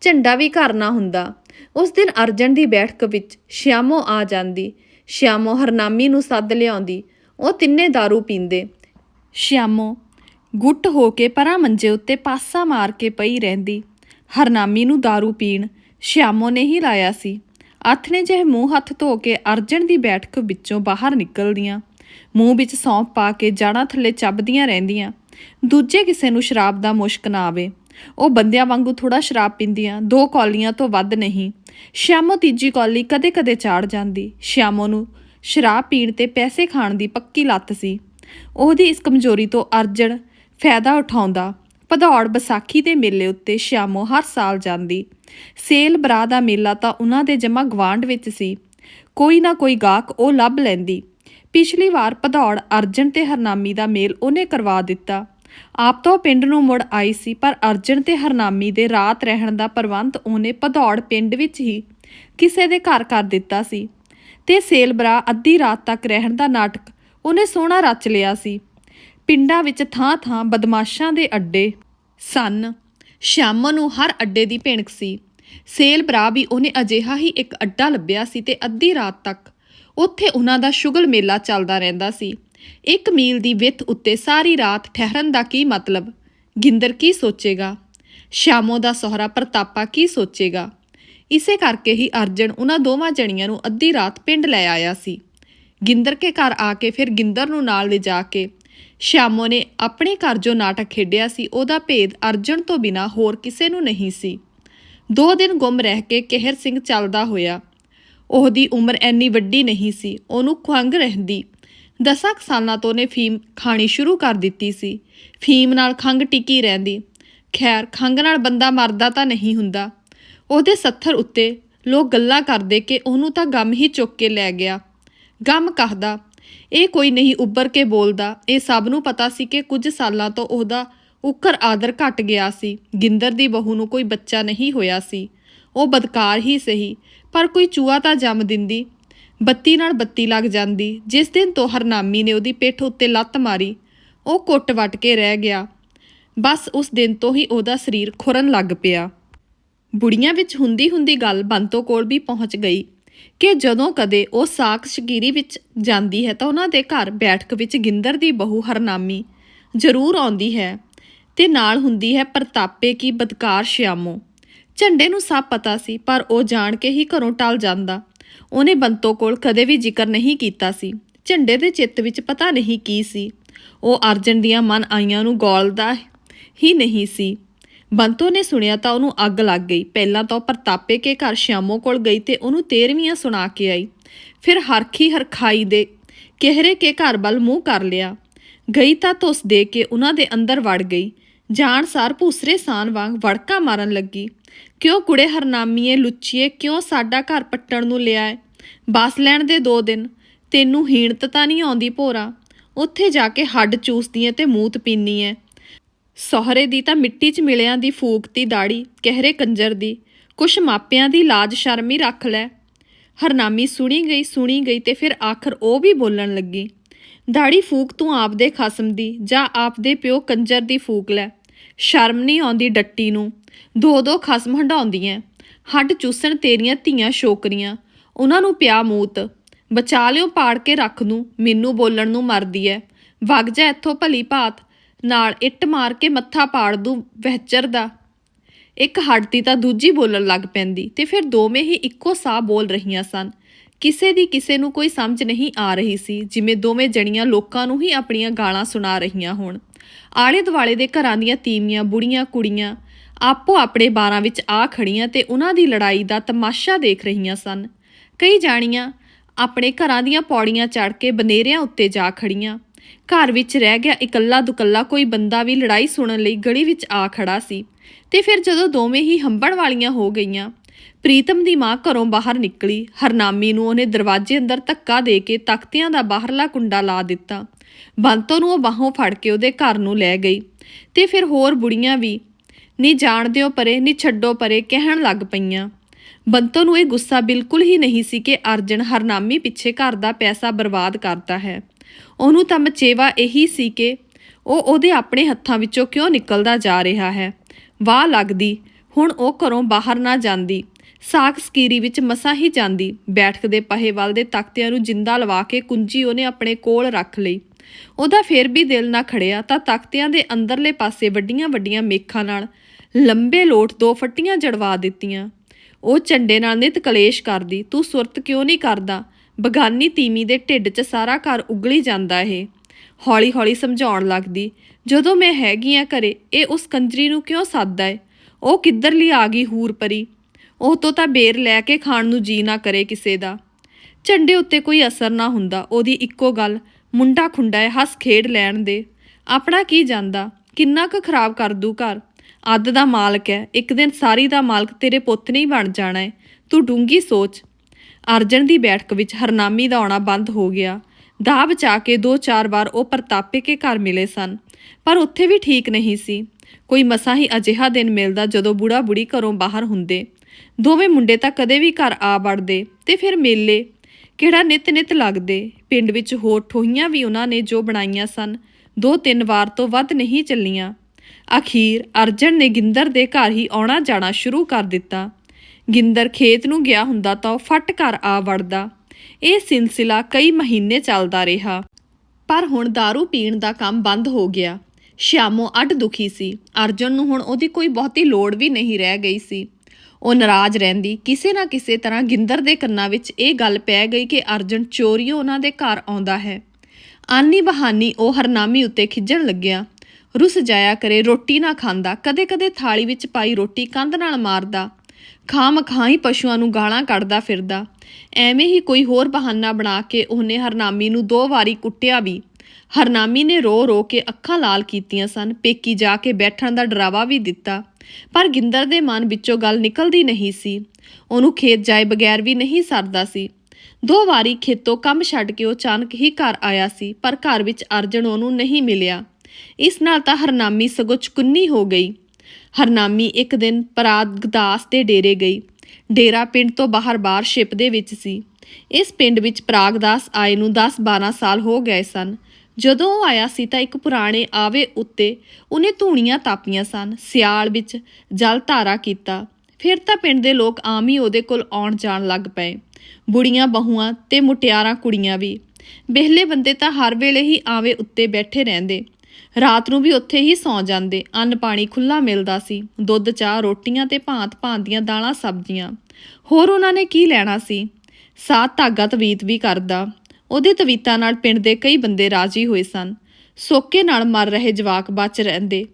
ਝੰਡਾ ਵੀ ਘਰ ਨਾ ਹੁੰਦਾ। ਉਸ ਦਿਨ ਅਰਜਨ ਦੀ ਬੈਠਕ ਵਿੱਚ ਸ਼ਿਆਮੋ ਆ ਜਾਂਦੀ। ਸ਼ਿਆਮੋ ਹਰਨਾਮੀ ਨੂੰ ਸੱਦ ਲਿਆਉਂਦੀ। ਉਹ ਤਿੰਨੇ दारू ਪੀਂਦੇ। ਸ਼ਿਆਮੋ ਗੁੱਟ ਹੋ ਕੇ ਪਰਾਂ ਮੰਜੇ ਉੱਤੇ ਪਾਸਾ ਮਾਰ ਕੇ ਪਈ ਰਹਿੰਦੀ। ਹਰਨਾਮੀ ਨੂੰ दारू ਪੀਣ ਸ਼ਿਆਮੋ ਨੇ ਹੀ ਲਾਇਆ ਸੀ। ਅੱਥ ਨੇ ਜਿਹੇ ਮੂੰਹ ਹੱਥ ਧੋ ਕੇ ਅਰਜਨ ਦੀ ਬੈਠਕ ਵਿੱਚੋਂ ਬਾਹਰ ਨਿਕਲਦੀਆਂ। ਮੂੰਹ ਵਿੱਚ ਸੌਂਪ ਪਾ ਕੇ ਜਾਣਾ ਥੱਲੇ ਚੱਬਦੀਆਂ ਰਹਿੰਦੀਆਂ। ਦੂਜੇ ਕਿਸੇ ਨੂੰ ਸ਼ਰਾਬ ਦਾ ਮੁਸ਼ਕ ਨਾ ਆਵੇ। ਉਹ ਬੰਦਿਆਂ ਵਾਂਗੂ ਥੋੜਾ ਸ਼ਰਾਬ ਪੀਂਦੀਆਂ, ਦੋ ਕੌਲੀਆਂ ਤੋਂ ਵੱਧ ਨਹੀਂ। ਸ਼ਿਆਮੋ ਤੀਜੀ ਕੌਲੀ ਕਦੇ-ਕਦੇ ਚਾੜ ਜਾਂਦੀ। ਸ਼ਿਆਮੋ ਨੂੰ ਸ਼ਰਾਬ ਪੀਣ ਤੇ ਪੈਸੇ ਖਾਣ ਦੀ ਪੱਕੀ ਲੱਤ ਸੀ। ਉਹਦੀ ਇਸ ਕਮਜ਼ੋਰੀ ਤੋਂ ਅਰਜਨ ਫਾਇਦਾ ਉਠਾਉਂਦਾ। ਭਦੌੜ ਵਿਸਾਖੀ ਦੇ ਮੇਲੇ ਉੱਤੇ ਸ਼ਿਆਮੋ ਹਰ ਸਾਲ ਜਾਂਦੀ। ਸੇਲ ਬਰਾ ਦਾ ਮੇਲਾ ਤਾਂ ਉਹਨਾਂ ਦੇ ਜਮਾ ਗਵਾਂਡ ਵਿੱਚ ਸੀ। ਕੋਈ ਨਾ ਕੋਈ ਗਾਹਕ ਉਹ ਲੱਭ ਲੈਂਦੀ। ਪਿਛਲੀ ਵਾਰ ਭਦੌੜ ਅਰਜਨ ਤੇ ਹਰਨਾਮੀ ਦਾ ਮੇਲ ਉਹਨੇ ਕਰਵਾ ਦਿੱਤਾ। ਆਪ ਤਾਂ ਪਿੰਡ ਨੂੰ ਮੁੜ ਆਈ ਸੀ, ਪਰ ਅਰਜਨ ਤੇ ਹਰਨਾਮੀ ਦੇ ਰਾਤ ਰਹਿਣ ਦਾ ਪ੍ਰਬੰਧ ਉਹਨੇ ਭਦੌੜ ਪਿੰਡ ਵਿੱਚ ਹੀ ਕਿਸੇ ਦੇ ਘਰ ਕਰ ਦਿੱਤਾ ਸੀ। ਤੇ ਸੇਲਬਰਾ ਅੱਧੀ ਰਾਤ ਤੱਕ ਰਹਿਣ ਦਾ ਨਾਟਕ ਉਹਨੇ ਸੋਹਣਾ ਰਚ ਲਿਆ ਸੀ। ਪਿੰਡਾਂ ਵਿੱਚ ਥਾਂ-ਥਾਂ ਬਦਮਾਸ਼ਾਂ ਦੇ ਅੱਡੇ ਸਨ। ਸ਼ਾਮ ਨੂੰ ਹਰ ਅੱਡੇ ਦੀ ਭਿਣਕ ਸੀ। ਸੇਲ ਬਰਾ ਵੀ ਉਹਨੇ ਅਜਿਹਾ ਹੀ ਇੱਕ ਅੱਡਾ ਲੱਭਿਆ ਸੀ ਤੇ ਅੱਧੀ ਰਾਤ ਤੱਕ ਉੱਥੇ ਉਹਨਾਂ ਦਾ ਸ਼ੁਗਲ ਮੇਲਾ ਚੱਲਦਾ ਰਹਿੰਦਾ ਸੀ। ਇੱਕ ਮੀਲ ਦੀ ਵਿੱਥ ਉੱਤੇ ਸਾਰੀ ਰਾਤ ਠਹਿਰਨ ਦਾ ਕੀ ਮਤਲਬ? ਗਿੰਦਰ ਕੀ ਸੋਚੇਗਾ? ਸ਼ਾਮੋ ਦਾ ਸਹੁਰਾ ਪ੍ਰਤਾਪਾ ਕੀ ਸੋਚੇਗਾ? ਇਸੇ ਕਰਕੇ ਹੀ ਅਰਜਨ ਉਹਨਾਂ ਦੋਵਾਂ ਜਣੀਆਂ ਨੂੰ ਅੱਧੀ ਰਾਤ ਪਿੰਡ ਲੈ ਆਇਆ ਸੀ। ਗਿੰਦਰ ਕੇ ਘਰ ਆ ਕੇ ਫਿਰ ਗਿੰਦਰ ਨੂੰ ਨਾਲ ਲਿਜਾ ਕੇ ਸ਼ਾਮੋ ਨੇ ਆਪਣੇ ਘਰ ਜੋ ਨਾਟਕ ਖੇਡਿਆ ਸੀ, ਉਹਦਾ ਭੇਦ ਅਰਜਨ ਤੋਂ ਬਿਨਾ ਹੋਰ ਕਿਸੇ ਨੂੰ ਨਹੀਂ ਸੀ। ਦੋ ਦਿਨ ਗੁੰਮ ਰਹਿ ਕੇ ਕਹਿਰ ਸਿੰਘ ਚੱਲਦਾ ਹੋਇਆ। ਉਹਦੀ ਉਮਰ ਐਨੀ ਵੱਡੀ ਨਹੀਂ ਸੀ, ਉਹਨੂੰ ਖੰਘ ਰਹਿੰਦੀ। ਦਸਾਂ ਕੁ ਸਾਲਾਂ ਤੋਂ ਨੇ ਫੀਮ ਖਾਣੀ ਸ਼ੁਰੂ ਕਰ ਦਿੱਤੀ ਸੀ। ਫੀਮ ਨਾਲ ਖੰਘ ਟਿਕੀ ਰਹਿੰਦੀ। ਖੈਰ, ਖੰਘ ਨਾਲ ਬੰਦਾ ਮਰਦਾ ਤਾਂ ਨਹੀਂ ਹੁੰਦਾ। ਉਹਦੇ ਸੱਥਰ ਉੱਤੇ ਲੋਕ ਗੱਲਾਂ ਕਰਦੇ ਕਿ ਉਹਨੂੰ ਤਾਂ ਗਮ ਹੀ ਚੁੱਕ ਕੇ ਲੈ ਗਿਆ। ਗਮ ਕਹਦਾ? ਇਹ ਕੋਈ ਨਹੀਂ ਉੱਭਰ ਕੇ ਬੋਲਦਾ। ਇਹ ਸਭ ਨੂੰ ਪਤਾ ਸੀ ਕਿ ਕੁਝ ਸਾਲਾਂ ਤੋਂ ਉਹਦਾ ਉਕਰ ਆਦਰ ਘਟ ਗਿਆ ਸੀ। ਗਿੰਦਰ ਦੀ ਬਹੂ ਨੂੰ ਕੋਈ ਬੱਚਾ ਨਹੀਂ ਹੋਇਆ ਸੀ। ਉਹ ਬਦਕਾਰ ਹੀ ਸਹੀ, ਪਰ ਕੋਈ ਚੂਹਾ ਤਾਂ ਜੰਮ ਦਿੰਦੀ। ਬੱਤੀ ਨਾਲ ਬੱਤੀ ਲੱਗ ਜਾਂਦੀ। ਜਿਸ ਦਿਨ ਤੋਂ ਹਰਨਾਮੀ ਨੇ ਉਹਦੀ ਪਿੱਠ ਉੱਤੇ ਲੱਤ ਮਾਰੀ, ਉਹ ਕੁੱਟ ਵੱਟ ਕੇ ਰਹਿ ਗਿਆ। ਬਸ ਉਸ ਦਿਨ ਤੋਂ ਹੀ ਉਹਦਾ ਸਰੀਰ ਖੁਰਨ ਲੱਗ ਪਿਆ। ਬੁੜੀਆਂ ਵਿੱਚ ਹੁੰਦੀ ਹੁੰਦੀ ਗੱਲ ਬੰਤੋ ਕੋਲ ਵੀ ਪਹੁੰਚ ਗਈ। ਕਿ ਜਦੋਂ ਕਦੇ ਉਹ ਸਾਕ ਸ਼ਗੀਰੀ ਵਿੱਚ ਜਾਂਦੀ ਹੈ ਤਾਂ ਉਹਨਾਂ ਦੇ ਘਰ ਬੈਠਕ ਵਿੱਚ ਗਿੰਦਰ ਦੀ ਬਹੂ ਹਰਨਾਮੀ ਜ਼ਰੂਰ ਆਉਂਦੀ ਹੈ ਤੇ ਨਾਲ ਹੁੰਦੀ ਹੈ ਪ੍ਰਤਾਪੇ ਕੀ ਬਦਕਾਰ ਸ਼ਿਆਮੋ। ਝੰਡੇ ਨੂੰ ਸਭ ਪਤਾ ਸੀ, ਪਰ ਉਹ ਜਾਣ ਕੇ ਹੀ ਘਰੋਂ ਟਲ ਜਾਂਦਾ। ਉਹਨੇ ਬੰਤੋ ਕੋਲ ਕਦੇ ਵੀ ਜ਼ਿਕਰ ਨਹੀਂ ਕੀਤਾ ਸੀ। ਝੰਡੇ ਦੇ ਚਿੱਤ ਵਿੱਚ ਪਤਾ ਨਹੀਂ ਕੀ ਸੀ। ਉਹ ਅਰਜਨ ਦੀਆਂ ਮਨ ਆਈਆਂ ਨੂੰ ਗੋਲਦਾ ਹੀ ਨਹੀਂ ਸੀ। ਬੰਤੋ ਨੇ ਸੁਣਿਆ ਤਾਂ ਉਹਨੂੰ ਅੱਗ ਲੱਗ ਗਈ। ਪਹਿਲਾਂ ਤਾਂ ਉਹ ਪ੍ਰਤਾਪੇ ਕੇ ਘਰ ਸ਼ਿਆਮੋ ਕੋਲ ਗਈ ਤੇ ਉਹਨੂੰ ਤੇਰਵੀਆਂ ਸੁਣਾ ਕੇ ਆਈ। ਫਿਰ ਹਰਖੀ ਹਰਖਾਈ ਦੇ ਕਿਹਰੇ ਕੇ ਘਰ ਵੱਲ ਮੂੰਹ ਕਰ ਲਿਆ। ਗਈ ਤਾਂ ਤੁਸ ਦੇ ਕੇ ਉਹਨਾਂ ਦੇ ਅੰਦਰ ਵੜ ਗਈ। ਜਾਣ ਸਾਰ ਭੂਸਰੇ ਸਾਨ ਵਾਂਗ ਵੜਕਾ ਮਾਰਨ ਲੱਗੀ। ਕਿਉਂ ਕੁੜੇ ਹਰਨਾਮੀਏ, ਲੁੱਚੀਏ, ਕਿਉਂ ਸਾਡਾ ਘਰ ਪੱਟਣ ਨੂੰ ਲਿਆ ਏ ਬਸ ਲੈਣ ਦੇ ਦੋ ਦਿਨ। ਤੈਨੂੰ ਹੀਣਤ ਤਾਂ ਨਹੀਂ ਆਉਂਦੀ ਭੋਰਾ। ਉੱਥੇ ਜਾ ਕੇ ਹੱਡ ਚੂਸਦੀ ਐ ਤੇ ਮੂਤ ਪੀਨੀ ਐ ਸਹੁਰੇ ਦੀ ਤਾਂ ਮਿੱਟੀ 'ਚ ਮਿਲਿਆਂ ਦੀ ਫੂਕਤੀ ਦਾੜੀ, ਕਹਿਰੇ ਕੰਜਰ ਦੀ। ਕੁਛ ਮਾਪਿਆਂ ਦੀ ਲਾਜ ਸ਼ਰਮੀ ਰੱਖ ਲੈ। ਹਰਨਾਮੀ ਸੁਣੀ ਗਈ ਸੁਣੀ ਗਈ ਤੇ ਫਿਰ ਆਖਰ ਉਹ ਵੀ ਬੋਲਣ ਲੱਗੀ। ਦਾੜੀ ਫੂਕ ਤੂੰ ਆਪਦੇ ਖਸਮ ਦੀ, ਜਾਂ ਆਪਦੇ ਪਿਓ ਕੰਜਰ ਦੀ ਫੂਕ ਲੈ। ਸ਼ਰਮ ਨਹੀਂ ਆਉਂਦੀ ਡੱਟੀ ਨੂੰ। ਦੋ ਦੋ ਖਸਮ ਹੰਡਾਉਂਦੀਆਂ ਹੱਡ ਚੂਸਣ ਤੇਰੀਆਂ ਧੀਆਂ ਸ਼ੋਕਰੀਆਂ ਉਹਨਾਂ ਨੂੰ ਪਿਆ ਮੂਤ। ਬਚਾ ਲਿਓ ਪਾੜ ਕੇ ਰੱਖ ਨੂੰ, ਮੈਨੂੰ ਬੋਲਣ ਨੂੰ ਮਰਦੀ ਐ। ਵਗ ਜਾ ਇੱਥੋਂ ਭਲੀ ਭਾਤ। ਨਾਲ ਇੱਟ ਮਾਰ ਕੇ ਮੱਥਾ ਪਾੜ ਦੂੰ ਵਹਿਚਰ ਦਾ। ਇੱਕ ਹੱਡਤੀ ਤਾਂ ਦੂਜੀ ਬੋਲਣ ਲੱਗ ਪੈਂਦੀ ਤੇ ਫਿਰ ਦੋਵੇਂ ਹੀ ਇੱਕੋ ਸਾਹ ਬੋਲ ਰਹੀਆਂ ਸਨ। ਕਿਸੇ ਦੀ ਕਿਸੇ ਨੂੰ ਕੋਈ ਸਮਝ ਨਹੀਂ ਆ ਰਹੀ ਸੀ, ਜਿਵੇਂ ਦੋਵੇਂ ਜਣੀਆਂ ਲੋਕਾਂ ਨੂੰ ਹੀ ਆਪਣੀਆਂ ਗਾਲਾਂ ਸੁਣਾ ਰਹੀਆਂ ਹੋਣ। ਆਲੇ ਦੁਆਲੇ ਦੇ ਘਰਾਂ ਦੀਆਂ ਤੀਵੀਆਂ, ਬੁੜੀਆਂ, ਕੁੜੀਆਂ ਆਪੋ ਆਪਣੇ ਬਾਰਾਂ ਵਿੱਚ ਆ ਖੜੀਆਂ ਤੇ ਉਹਨਾਂ ਦੀ ਲੜਾਈ ਦਾ ਤਮਾਸ਼ਾ ਦੇਖ ਰਹੀਆਂ ਸਨ। ਕਈ ਜਾਣੀਆਂ ਆਪਣੇ ਘਰਾਂ ਦੀਆਂ ਪੌੜੀਆਂ ਚੜ੍ਹ ਕੇ ਬਨੇਰਿਆਂ ਉੱਤੇ ਜਾ ਖੜੀਆਂ। ਘਰ ਵਿੱਚ ਰਹਿ ਗਿਆ ਇਕੱਲਾ ਦੁਕੱਲਾ ਕੋਈ ਬੰਦਾ ਵੀ ਲੜਾਈ ਸੁਣਨ ਲਈ ਗਲੀ ਵਿੱਚ ਆ ਖੜਾ ਸੀ ਤੇ ਫਿਰ ਜਦੋਂ ਦੋਵੇਂ ਹੀ ਹੰਬਣ ਵਾਲੀਆਂ ਹੋ ਗਈਆਂ, ਪ੍ਰੀਤਮ ਦੀ ਮਾਂ ਘਰੋਂ ਬਾਹਰ ਨਿਕਲੀ, ਹਰਨਾਮੀ ਨੂੰ ਉਹਨੇ ਦਰਵਾਜ਼ੇ ਅੰਦਰ ਧੱਕਾ ਦੇ ਕੇ ਤਖਤਿਆਂ ਦਾ ਬਾਹਰਲਾ ਕੁੰਡਾ ਲਾ ਦਿੱਤਾ। ਬੰਤੋ ਨੂੰ ਉਹ ਬਾਹੋਂ ਫੜ ਕੇ ਉਹਦੇ ਘਰ ਨੂੰ ਲੈ ਗਈ ਤੇ ਫਿਰ ਹੋਰ ਬੁੜੀਆਂ ਵੀ ਨੀ ਜਾਣਦਿਓ ਪਰੇ, ਨੀ ਛੱਡੋ ਪਰੇ ਕਹਿਣ ਲੱਗ ਪਈਆਂ। ਬੰਤੋ ਨੂੰ ਇਹ ਗੁੱਸਾ ਬਿਲਕੁਲ ਹੀ ਨਹੀਂ ਸੀ ਕਿ ਅਰਜਨ ਹਰਨਾਮੀ ਪਿੱਛੇ ਘਰ ਦਾ ਪੈਸਾ ਬਰਬਾਦ ਕਰਦਾ ਹੈ। ਉਹਨੂੰ ਤਾਂ ਮਚੇਵਾ ਇਹੀ ਸੀ ਕਿ ਉਹ ਉਹਦੇ ਆਪਣੇ ਹੱਥਾਂ ਵਿੱਚੋਂ ਕਿਉਂ ਨਿਕਲਦਾ ਜਾ ਰਿਹਾ ਹੈ? ਵਾਹ ਲੱਗਦੀ, ਹੁਣ ਉਹ ਘਰੋਂ ਬਾਹਰ ਨਾ ਜਾਂਦੀ। ਸਾਖ ਸਕੀਰੀ ਵਿੱਚ ਮਸਾਂ ਹੀ ਜਾਂਦੀ। ਬੈਠਕ ਦੇ ਪਹੇ ਵੱਲ ਦੇ ਤਖਤਿਆਂ ਨੂੰ ਜਿੰਦਾ ਲਵਾ ਕੇ ਕੁੰਜੀ ਉਹਨੇ ਆਪਣੇ ਕੋਲ ਰੱਖ ਲਈ। ਉਹਦਾ ਫੇਰ ਵੀ ਦਿਲ ਨਾ ਖੜਿਆ ਤਾਂ ਤਖਤਿਆਂ ਦੇ ਅੰਦਰਲੇ ਪਾਸੇ ਵੱਡੀਆਂ ਵੱਡੀਆਂ ਮੇਖਾਂ ਨਾਲ ਲੰਬੇ ਲੋਟ ਦੋ ਫੱਟੀਆਂ ਜੜਵਾ ਦਿੱਤੀਆਂ। ਉਹ ਝੰਡੇ ਨਾਲ ਨਿਤ ਕਲੇਸ਼ ਕਰਦੀ, ਤੂੰ ਸੁਰਤ ਕਿਉਂ ਨਹੀਂ ਕਰਦਾ? ਬਗਾਨੀ ਤੀਮੀ ਦੇ ਢਿੱਡ 'ਚ ਸਾਰਾ ਘਰ ਉਗਲੀ ਜਾਂਦਾ ਇਹ ਹੌਲੀ ਹੌਲੀ ਸਮਝਾਉਣ ਲੱਗਦੀ, ਜਦੋਂ ਮੈਂ ਹੈਗੀ ਆ ਘਰੇ, ਇਹ ਉਸ ਕੰਜਰੀ ਨੂੰ ਕਿਉਂ ਸੱਦਦਾ ਏ? ਉਹ ਕਿੱਧਰ ਲਈ ਆ ਗਈ ਹੂਰ ਪਰੀ? ਉਹ ਤੋਂ ਤਾਂ ਬੇਰ ਲੈ ਕੇ ਖਾਣ ਨੂੰ ਜੀ ਨਾ ਕਰੇ ਕਿਸੇ ਦਾ। ਝੰਡੇ ਉੱਤੇ ਕੋਈ ਅਸਰ ਨਾ ਹੁੰਦਾ, ਉਹਦੀ ਇੱਕੋ ਗੱਲ, ਮੁੰਡਾ ਖੁੰਡਾ ਹੈ ਹੱਸ ਖੇਡ ਲੈਣ ਦੇ। ਆਪਣਾ ਕੀ ਜਾਂਦਾ? ਕਿੰਨਾ ਕੁ ਖਰਾਬ ਕਰ ਦੂ ਘਰ? ਅੱਧ ਦਾ ਮਾਲਕ ਹੈ ਇੱਕ ਦਿਨ ਸਾਰੀ ਦਾ ਮਾਲਕ ਤੇਰੇ ਪੁੱਤ ਨਹੀਂ ਬਣ ਜਾਣਾ ਏ। ਤੂੰ ਡੂੰਗੀ ਸੋਚ। ਅਰਜਨ ਦੀ ਬੈਠਕ ਵਿੱਚ ਹਰਨਾਮੀ ਦਾ ਆਉਣਾ ਬੰਦ ਹੋ ਗਿਆ। ਦਾ ਬਚਾ ਕੇ ਦੋ ਚਾਰ ਵਾਰ ਉਹ ਪ੍ਰਤਾਪੇ ਕੇ ਘਰ ਮਿਲੇ ਸਨ, ਪਰ ਉੱਥੇ ਵੀ ਠੀਕ ਨਹੀਂ ਸੀ। ਕੋਈ ਮਸਾਂ ਹੀ ਅਜਿਹਾ ਦਿਨ ਮਿਲਦਾ ਜਦੋਂ ਬੁੜਾ ਬੁੜੀ ਘਰੋਂ ਬਾਹਰ ਹੁੰਦੇ। ਦੋਵੇਂ ਮੁੰਡੇ ਤਾਂ ਕਦੇ ਵੀ ਘਰ ਆ ਵੜਦੇ ਤੇ ਫਿਰ ਮੇਲੇ, ਕਿਹੜਾ ਨਿਤ ਨਿਤ ਲੱਗਦੇ। ਪਿੰਡ ਵਿੱਚ ਹੋਰ ਠੋਹੀਆਂ ਵੀ ਉਹਨਾਂ ਨੇ ਜੋ ਬਣਾਈਆਂ ਸਨ, ਦੋ ਤਿੰਨ ਵਾਰ ਤੋਂ ਵੱਧ ਨਹੀਂ ਚੱਲੀਆਂ। ਅਖੀਰ ਅਰਜਨ ਨੇ ਗਿੰਦਰ ਦੇ ਘਰ ਹੀ ਆਉਣਾ ਜਾਣਾ ਸ਼ੁਰੂ ਕਰ ਦਿੱਤਾ। ਗਿੰਦਰ ਖੇਤ ਨੂੰ ਗਿਆ ਹੁੰਦਾ ਤਾਂ ਉਹ ਫਟ ਘਰ ਆ ਵੜਦਾ। ਇਹ ਸਿਲਸਿਲਾ ਕਈ ਮਹੀਨੇ ਚੱਲਦਾ ਰਿਹਾ। ਪਰ ਹੁਣ दारू ਪੀਣ ਦਾ ਕੰਮ ਬੰਦ ਹੋ ਗਿਆ। ਸ਼ਿਆਮੋ ਅੱਡ ਦੁਖੀ ਸੀ। ਅਰਜਨ ਨੂੰ ਹੁਣ ਉਹਦੀ ਕੋਈ ਬਹੁਤੀ ਲੋੜ ਵੀ ਨਹੀਂ ਰਹਿ ਗਈ ਸੀ। ਉਹ ਨਾਰਾਜ਼ ਰਹਿੰਦੀ। ਕਿਸੇ ਨਾ ਕਿਸੇ ਤਰ੍ਹਾਂ ਗਿੰਦਰ ਦੇ ਕੰਨਾਂ ਵਿੱਚ ਇਹ ਗੱਲ ਪੈ ਗਈ ਕਿ ਅਰਜਨ ਚੋਰੀਓ ਉਹਨਾਂ ਦੇ ਘਰ ਆਉਂਦਾ ਹੈ। ਆਨੀ ਬਹਾਨੀ ਉਹ ਹਰਨਾਮੀ ਉੱਤੇ ਖਿੱਜਣ ਲੱਗਿਆ। ਰੁੱਸ ਜਾਇਆ ਕਰੇ, ਰੋਟੀ ਨਾ ਖਾਂਦਾ। ਕਦੇ-ਕਦੇ ਥਾਲੀ ਵਿੱਚ ਪਾਈ ਰੋਟੀ ਕੰਧ ਨਾਲ ਮਾਰਦਾ। ਖਾਮ ਹੀ ਪਸ਼ੂਆਂ ਨੂੰ ਗਾਲਾਂ ਕੱਢਦਾ ਫਿਰਦਾ। ਐਵੇਂ ਹੀ ਕੋਈ ਹੋਰ ਬਹਾਨਾ ਬਣਾ ਕੇ ਉਹਨੇ ਹਰਨਾਮੀ ਨੂੰ ਦੋ ਵਾਰੀ ਕੁੱਟਿਆ ਵੀ। ਹਰਨਾਮੀ ਨੇ ਰੋ ਰੋ ਕੇ ਅੱਖਾਂ ਲਾਲ ਕੀਤੀਆਂ ਸਨ, ਪੇਕੀ ਜਾ ਕੇ ਬੈਠਣ ਦਾ ਡਰਾਵਾ ਵੀ ਦਿੱਤਾ। ਪਰ ਗਿੰਦਰ ਦੇ ਮਨ ਵਿੱਚੋਂ ਗੱਲ ਨਿਕਲਦੀ ਨਹੀਂ ਸੀ। ਉਹਨੂੰ ਖੇਤ ਜਾਏ ਬਗੈਰ ਵੀ ਨਹੀਂ ਸਰਦਾ ਸੀ। ਦੋ ਵਾਰੀ ਖੇਤੋਂ ਕੰਮ ਛੱਡ ਕੇ ਉਹ ਅਚਾਨਕ ਹੀ ਘਰ ਆਇਆ ਸੀ, ਪਰ ਘਰ ਵਿੱਚ ਅਰਜਨ ਉਹਨੂੰ ਨਹੀਂ ਮਿਲਿਆ। ਇਸ ਨਾਲ ਤਾਂ ਹਰਨਾਮੀ ਸਗੋਂ ਚੁਕੰਨੀ ਹੋ ਗਈ। ਹਰਨਾਮੀ ਇੱਕ ਦਿਨ ਪਰਾਗਦਾਸ ਦੇ ਡੇਰੇ ਗਈ। ਡੇਰਾ ਪਿੰਡ ਤੋਂ ਬਾਹਰ-ਬਾਹਰ ਸ਼ਿਪ ਦੇ ਵਿੱਚ ਸੀ। ਇਸ ਪਿੰਡ ਵਿੱਚ ਪ੍ਰਾਗਦਾਸ ਆਏ ਨੂੰ 10-12 ਸਾਲ ਹੋ ਗਏ ਸਨ। ਜਦੋਂ ਉਹ ਆਇਆ ਸੀ ਤਾਂ ਇੱਕ ਪੁਰਾਣੇ ਆਵੇ ਉੱਤੇ ਉਹਨੇ ਧੂਣੀਆਂ ਤਾਪੀਆਂ ਸਨ। ਸਿਆਲ ਵਿੱਚ ਜਲ ਧਾਰਾ ਕੀਤਾ। ਫਿਰ ਤਾਂ ਪਿੰਡ ਦੇ ਲੋਕ ਆਮ ਹੀ ਉਹਦੇ ਕੋਲ ਆਉਣ ਜਾਣ ਲੱਗ ਪਏ। ਬੁੜੀਆਂ, ਬਹੂਆਂ ਤੇ ਮੁਟਿਆਰਾਂ ਕੁੜੀਆਂ ਵੀ। ਬਿਹਲੇ ਬੰਦੇ ਤਾਂ ਹਰ ਵੇਲੇ ਹੀ ਆਵੇ ਉੱਤੇ ਬੈਠੇ ਰਹਿੰਦੇ। ਰਾਤ ਨੂੰ ਵੀ ਉੱਥੇ ਹੀ ਸੌਂ ਜਾਂਦੇ। ਅੰਨ ਪਾਣੀ ਖੁੱਲਾ ਮਿਲਦਾ ਸੀ। ਦੁੱਧ, ਚਾਹ, ਰੋਟੀਆਂ ਤੇ ਭਾਂਤ-ਭਾਂਤ ਦੀਆਂ ਦਾਲਾਂ, ਸਬਜ਼ੀਆਂ। ਹੋਰ ਉਹਨਾਂ ਨੇ ਕੀ ਲੈਣਾ ਸੀ? ਸਾਥ ਧਾਗਾ ਤਵੀਤ ਵੀ ਕਰਦਾ। ਉਹਦੇ ਤਵੀਤਾਂ ਨਾਲ ਪਿੰਡ ਦੇ ਕਈ ਬੰਦੇ ਰਾਜੀ ਹੋਏ ਸਨ। ਸੋਕੇ ਨਾਲ ਮਰ ਰਹੇ ਜਵਾਕ ਬਚ ਰਹਿੰਦੇ।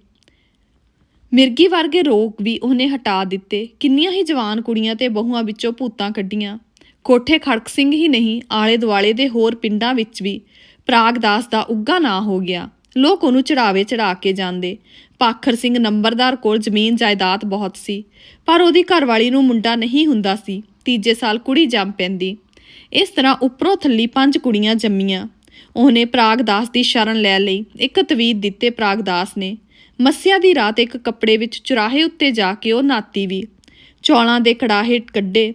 ਮਿਰਗੀ ਵਰਗੇ ਰੋਗ ਵੀ ਉਹਨੇ ਹਟਾ ਦਿੱਤੇ। ਕਿੰਨੀਆਂ ਹੀ ਜਵਾਨ ਕੁੜੀਆਂ ਤੇ ਬਹੂਆਂ ਵਿੱਚੋਂ ਭੂਤਾਂ ਕੱਢੀਆਂ। ਕੋਠੇ ਖੜਕ ਸਿੰਘ ਹੀ ਨਹੀਂ ਆਲੇ ਦੁਆਲੇ ਦੇ ਹੋਰ ਪਿੰਡਾਂ ਵਿੱਚ ਵੀ ਪ੍ਰਾਗਦਾਸ ਦਾ ਉੱਗਾ ਨਾਂ ਹੋ ਗਿਆ। ਲੋਕ ਉਹਨੂੰ ਚੜਾਵੇ ਚੜਾ ਕੇ ਜਾਂਦੇ। ਪਾਖਰ ਸਿੰਘ ਨੰਬਰਦਾਰ ਕੋਲ ਜ਼ਮੀਨ ਜਾਇਦਾਦ ਬਹੁਤ ਸੀ, ਪਰ ਉਹਦੀ ਘਰਵਾਲੀ ਨੂੰ ਮੁੰਡਾ ਨਹੀਂ ਹੁੰਦਾ ਸੀ, ਤੀਜੇ ਸਾਲ ਕੁੜੀ ਜੰਮ ਪੈਂਦੀ। ਇਸ ਤਰ੍ਹਾਂ ਉੱਪਰੋਂ ਥੱਲੀ ਪੰਜ ਕੁੜੀਆਂ ਜੰਮੀਆਂ। ਉਹਨੇ ਪ੍ਰਾਗਦਾਸ ਦੀ ਸ਼ਰਨ ਲੈ ਲਈ, ਇੱਕ ਤਵੀਤ ਦਿੱਤੇ ਪ੍ਰਾਗਦਾਸ ਨੇ। ਮੱਸਿਆ ਦੀ ਰਾਤ ਇੱਕ ਕੱਪੜੇ ਵਿੱਚ ਚੁਰਾਹੇ ਉੱਤੇ ਜਾ ਕੇ ਉਹ ਨਾਤੀ ਵੀ, ਚੌਲਾਂ ਦੇ ਕੜਾਹੇ ਕੱਢੇ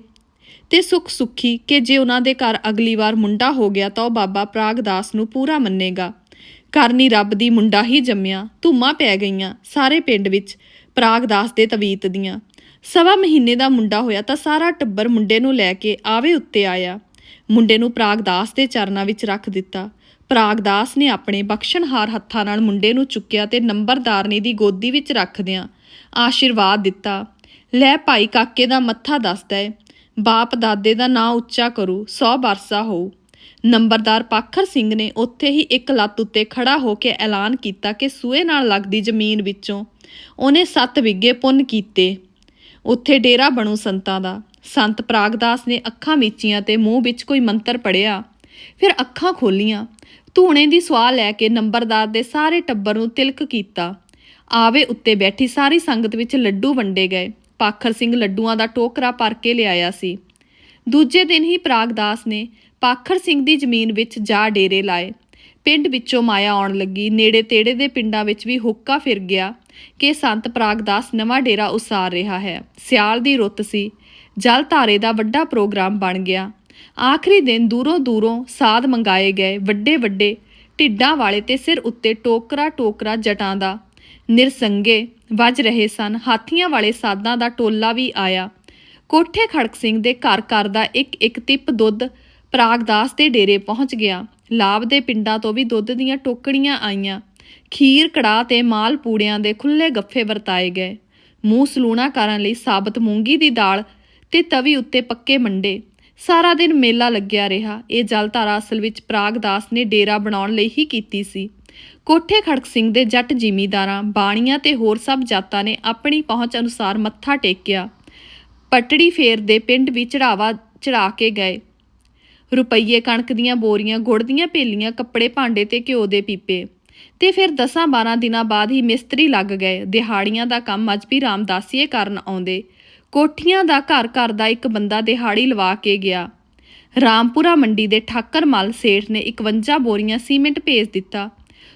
ਤੇ ਸੁੱਖ ਸੁੱਖੀ ਕਿ ਜੇ ਉਹਨਾਂ ਦੇ ਘਰ ਅਗਲੀ ਵਾਰ ਮੁੰਡਾ ਹੋ ਗਿਆ ਤਾਂ ਉਹ ਬਾਬਾ ਪ੍ਰਾਗਦਾਸ ਨੂੰ ਪੂਰਾ ਮੰਨੇਗਾ। ਕਰਨੀ ਰੱਬ ਦੀ ਮੁੰਡਾ ਹੀ ਜੰਮਿਆ, ਧੂਮਾਂ ਪੈ ਗਈਆਂ ਸਾਰੇ ਪਿੰਡ ਵਿੱਚ ਪ੍ਰਾਗਦਾਸ ਦੇ ਤਵੀਤ ਦੀਆਂ। ਸਵਾ ਮਹੀਨੇ ਦਾ ਮੁੰਡਾ ਹੋਇਆ ਤਾਂ ਸਾਰਾ ਟੱਬਰ ਮੁੰਡੇ ਨੂੰ ਲੈ ਕੇ ਆਵੇ ਉੱਤੇ ਆਇਆ। ਮੁੰਡੇ ਨੂੰ ਪ੍ਰਾਗਦਾਸ ਦੇ ਚਰਨਾਂ ਵਿੱਚ ਰੱਖ ਦਿੱਤਾ। ਪ੍ਰਾਗਦਾਸ ਨੇ ਆਪਣੇ ਬਖਸ਼ਣਹਾਰ ਹੱਥਾਂ ਨਾਲ ਮੁੰਡੇ ਨੂੰ ਚੁੱਕਿਆ ਤੇ ਨੰਬਰਦਾਰਨੀ ਦੀ ਗੋਦੀ ਵਿੱਚ ਰੱਖਦਿਆਂ ਆਸ਼ੀਰਵਾਦ ਦਿੱਤਾ। ਲੈ ਭਾਈ ਕਾਕੇ ਦਾ ਮੱਥਾ ਦੱਸਦਾ ਏ, ਬਾਪ ਦਾਦੇ ਦਾ ਨਾਂ ਉੱਚਾ ਕਰੂ 100 ਬਰਸਾ ਹੋਊ। ਨੰਬਰਦਾਰ ਪਾਖਰ ਸਿੰਘ ਨੇ ਉੱਥੇ ਹੀ ਇੱਕ ਲੱਤ ਉੱਤੇ ਖੜਾ ਹੋ ਕੇ ਐਲਾਨ ਕੀਤਾ ਕਿ ਸੂਏ ਨਾਲ ਲੱਗਦੀ ਜ਼ਮੀਨ ਵਿੱਚੋਂ ਉਹਨੇ 7 ਵਿਗੇ ਪੁੰਨ ਕੀਤੇ। ਉੱਥੇ ਡੇਰਾ ਬਣੂ ਸੰਤਾਂ ਦਾ। ਸੰਤ ਪ੍ਰਾਗਦਾਸ ਨੇ ਅੱਖਾਂ ਮੀਚੀਆਂ ਤੇ ਮੂੰਹ ਵਿੱਚ ਕੋਈ ਮੰਤਰ ਪੜਿਆ ਫਿਰ ਅੱਖਾਂ ਖੋਲੀਆਂ। ਧੂਣੇ ਦੀ ਸਵਾਹ ਲੈ ਕੇ ਨੰਬਰਦਾਰ ਦੇ ਸਾਰੇ ਟੱਬਰ ਨੂੰ ਤਿਲਕ ਕੀਤਾ। ਆਵੇ ਉੱਤੇ ਬੈਠੀ ਸਾਰੀ ਸੰਗਤ ਵਿੱਚ ਲੱਡੂ ਵੰਡੇ ਗਏ। ਪਾਖਰ ਸਿੰਘ ਲੱਡੂਆਂ ਦਾ ਟੋਕਰਾ ਭਰ ਕੇ ਲਿਆਇਆ ਸੀ। ਦੂਜੇ ਦਿਨ ਹੀ ਪ੍ਰਾਗਦਾਸ ਨੇ ਪਾਖਰ ਸਿੰਘ ਦੀ ਜ਼ਮੀਨ ਵਿੱਚ ਜਾ ਡੇਰੇ ਲਾਏ। ਪਿੰਡ ਵਿੱਚੋਂ ਮਾਇਆ ਆਉਣ ਲੱਗੀ। ਨੇੜੇ ਤੇੜੇ ਦੇ ਪਿੰਡਾਂ ਵਿੱਚ ਵੀ ਹੁੱਕਾ ਫਿਰ ਗਿਆ ਕਿ ਸੰਤ ਪ੍ਰਾਗਦਾਸ ਨਵਾਂ ਡੇਰਾ ਉਸਾਰ ਰਿਹਾ ਹੈ। ਸਿਆਲ ਦੀ ਰੁੱਤ ਸੀ। ਜਲ ਧਾਰੇ ਦਾ ਵੱਡਾ ਪ੍ਰੋਗਰਾਮ ਬਣ ਗਿਆ। ਆਖਰੀ ਦਿਨ ਦੂਰੋਂ ਦੂਰੋਂ ਸਾਧ ਮੰਗਾਏ ਗਏ। ਵੱਡੇ ਵੱਡੇ ਢਿੱਡਾਂ ਵਾਲੇ ਤੇ ਸਿਰ ਉੱਤੇ ਟੋਕਰਾ ਟੋਕਰਾ ਜਟਾਂ ਦਾ ਨਿਰਸੰਗੇ ਵੱਜ ਰਹੇ ਸਨ। ਹਾਥੀਆਂ ਵਾਲੇ ਸਾਧਾਂ ਦਾ ਟੋਲਾ ਵੀ ਆਇਆ। ਕੋਠੇ ਖੜਕ ਸਿੰਘ ਦੇ ਘਰ ਘਰ ਦਾ ਇੱਕ ਇੱਕ ਤਿੱਪ ਦੁੱਧ ਪ੍ਰਾਗਦਾਸ ਦੇ ਡੇਰੇ ਪਹੁੰਚ ਗਿਆ। ਲਾਭ ਦੇ ਪਿੰਡਾਂ ਤੋਂ ਵੀ ਦੁੱਧ ਦੀਆਂ ਟੋਕੜੀਆਂ ਆਈਆਂ। ਖੀਰ ਕੜਾ ਤੇ ਮਾਲ ਪੂੜਿਆਂ ਦੇ ਖੁੱਲੇ ਗੱਫੇ ਵਰਤਾਏ ਗਏ। ਮੂੰਹ ਸਲੂਣਾ ਕਰਨ ਲਈ ਸਾਬਤ ਮੂੰਗੀ ਦੀ ਦਾਲ ਤੇ ਤਵੀ ਉੱਤੇ ਪੱਕੇ ਮੰਡੇ। ਸਾਰਾ ਦਿਨ ਮੇਲਾ ਲੱਗਿਆ ਰਿਹਾ। ਇਹ ਜਲਧਾਰਾ ਅਸਲ ਵਿੱਚ ਪ੍ਰਾਗਦਾਸ ਨੇ ਡੇਰਾ ਬਣਾਉਣ ਲਈ ਹੀ ਕੀਤੀ ਸੀ। ਕੋਠੇ ਖੜਕ ਸਿੰਘ ਦੇ ਜੱਟ ਜ਼ਿਮੀਂਦਾਰਾਂ, ਬਾਣੀਆਂ ਤੇ ਹੋਰ ਸਭ ਜਾਤਾਂ ਨੇ ਆਪਣੀ ਪਹੁੰਚ ਅਨੁਸਾਰ ਮੱਥਾ ਟੇਕਿਆ। ਪਟੜੀ ਫੇਰ ਦੇ ਪਿੰਡ ਵੀ ਚੜਾਵਾ ਚੜਾ ਕੇ ਗਏ। ਰੁਪਈਏ ਕਣਕ ਦੀਆਂ ਬੋਰੀਆਂ, ਗੁੜ ਦੀਆਂ ਪੇਲੀਆਂ, ਕੱਪੜੇ ਭਾਂਡੇ ਤੇ ਘਿਓ ਦੇ ਪੀਪੇ। ਤੇ ਫਿਰ 10-12 ਦਿਨਾਂ ਬਾਅਦ ਹੀ ਮਿਸਤਰੀ ਲੱਗ ਗਏ। ਦਿਹਾੜੀਆਂ ਦਾ ਕੰਮ ਅੱਜ ਵੀ ਰਾਮਦਾਸੀਏ ਕਰਨ ਆਉਂਦੇ। ਕੋਠੀਆਂ ਦਾ ਘਰ ਘਰ ਦਾ ਇੱਕ ਬੰਦਾ ਦਿਹਾੜੀ ਲਵਾ ਕੇ ਗਿਆ। ਰਾਮਪੁਰਾ ਮੰਡੀ ਦੇ ਠਾਕਰ ਮਲ ਸੇਠ ਨੇ 51 ਬੋਰੀਆਂ ਸੀਮੈਂਟ ਭੇਜ ਦਿੱਤਾ।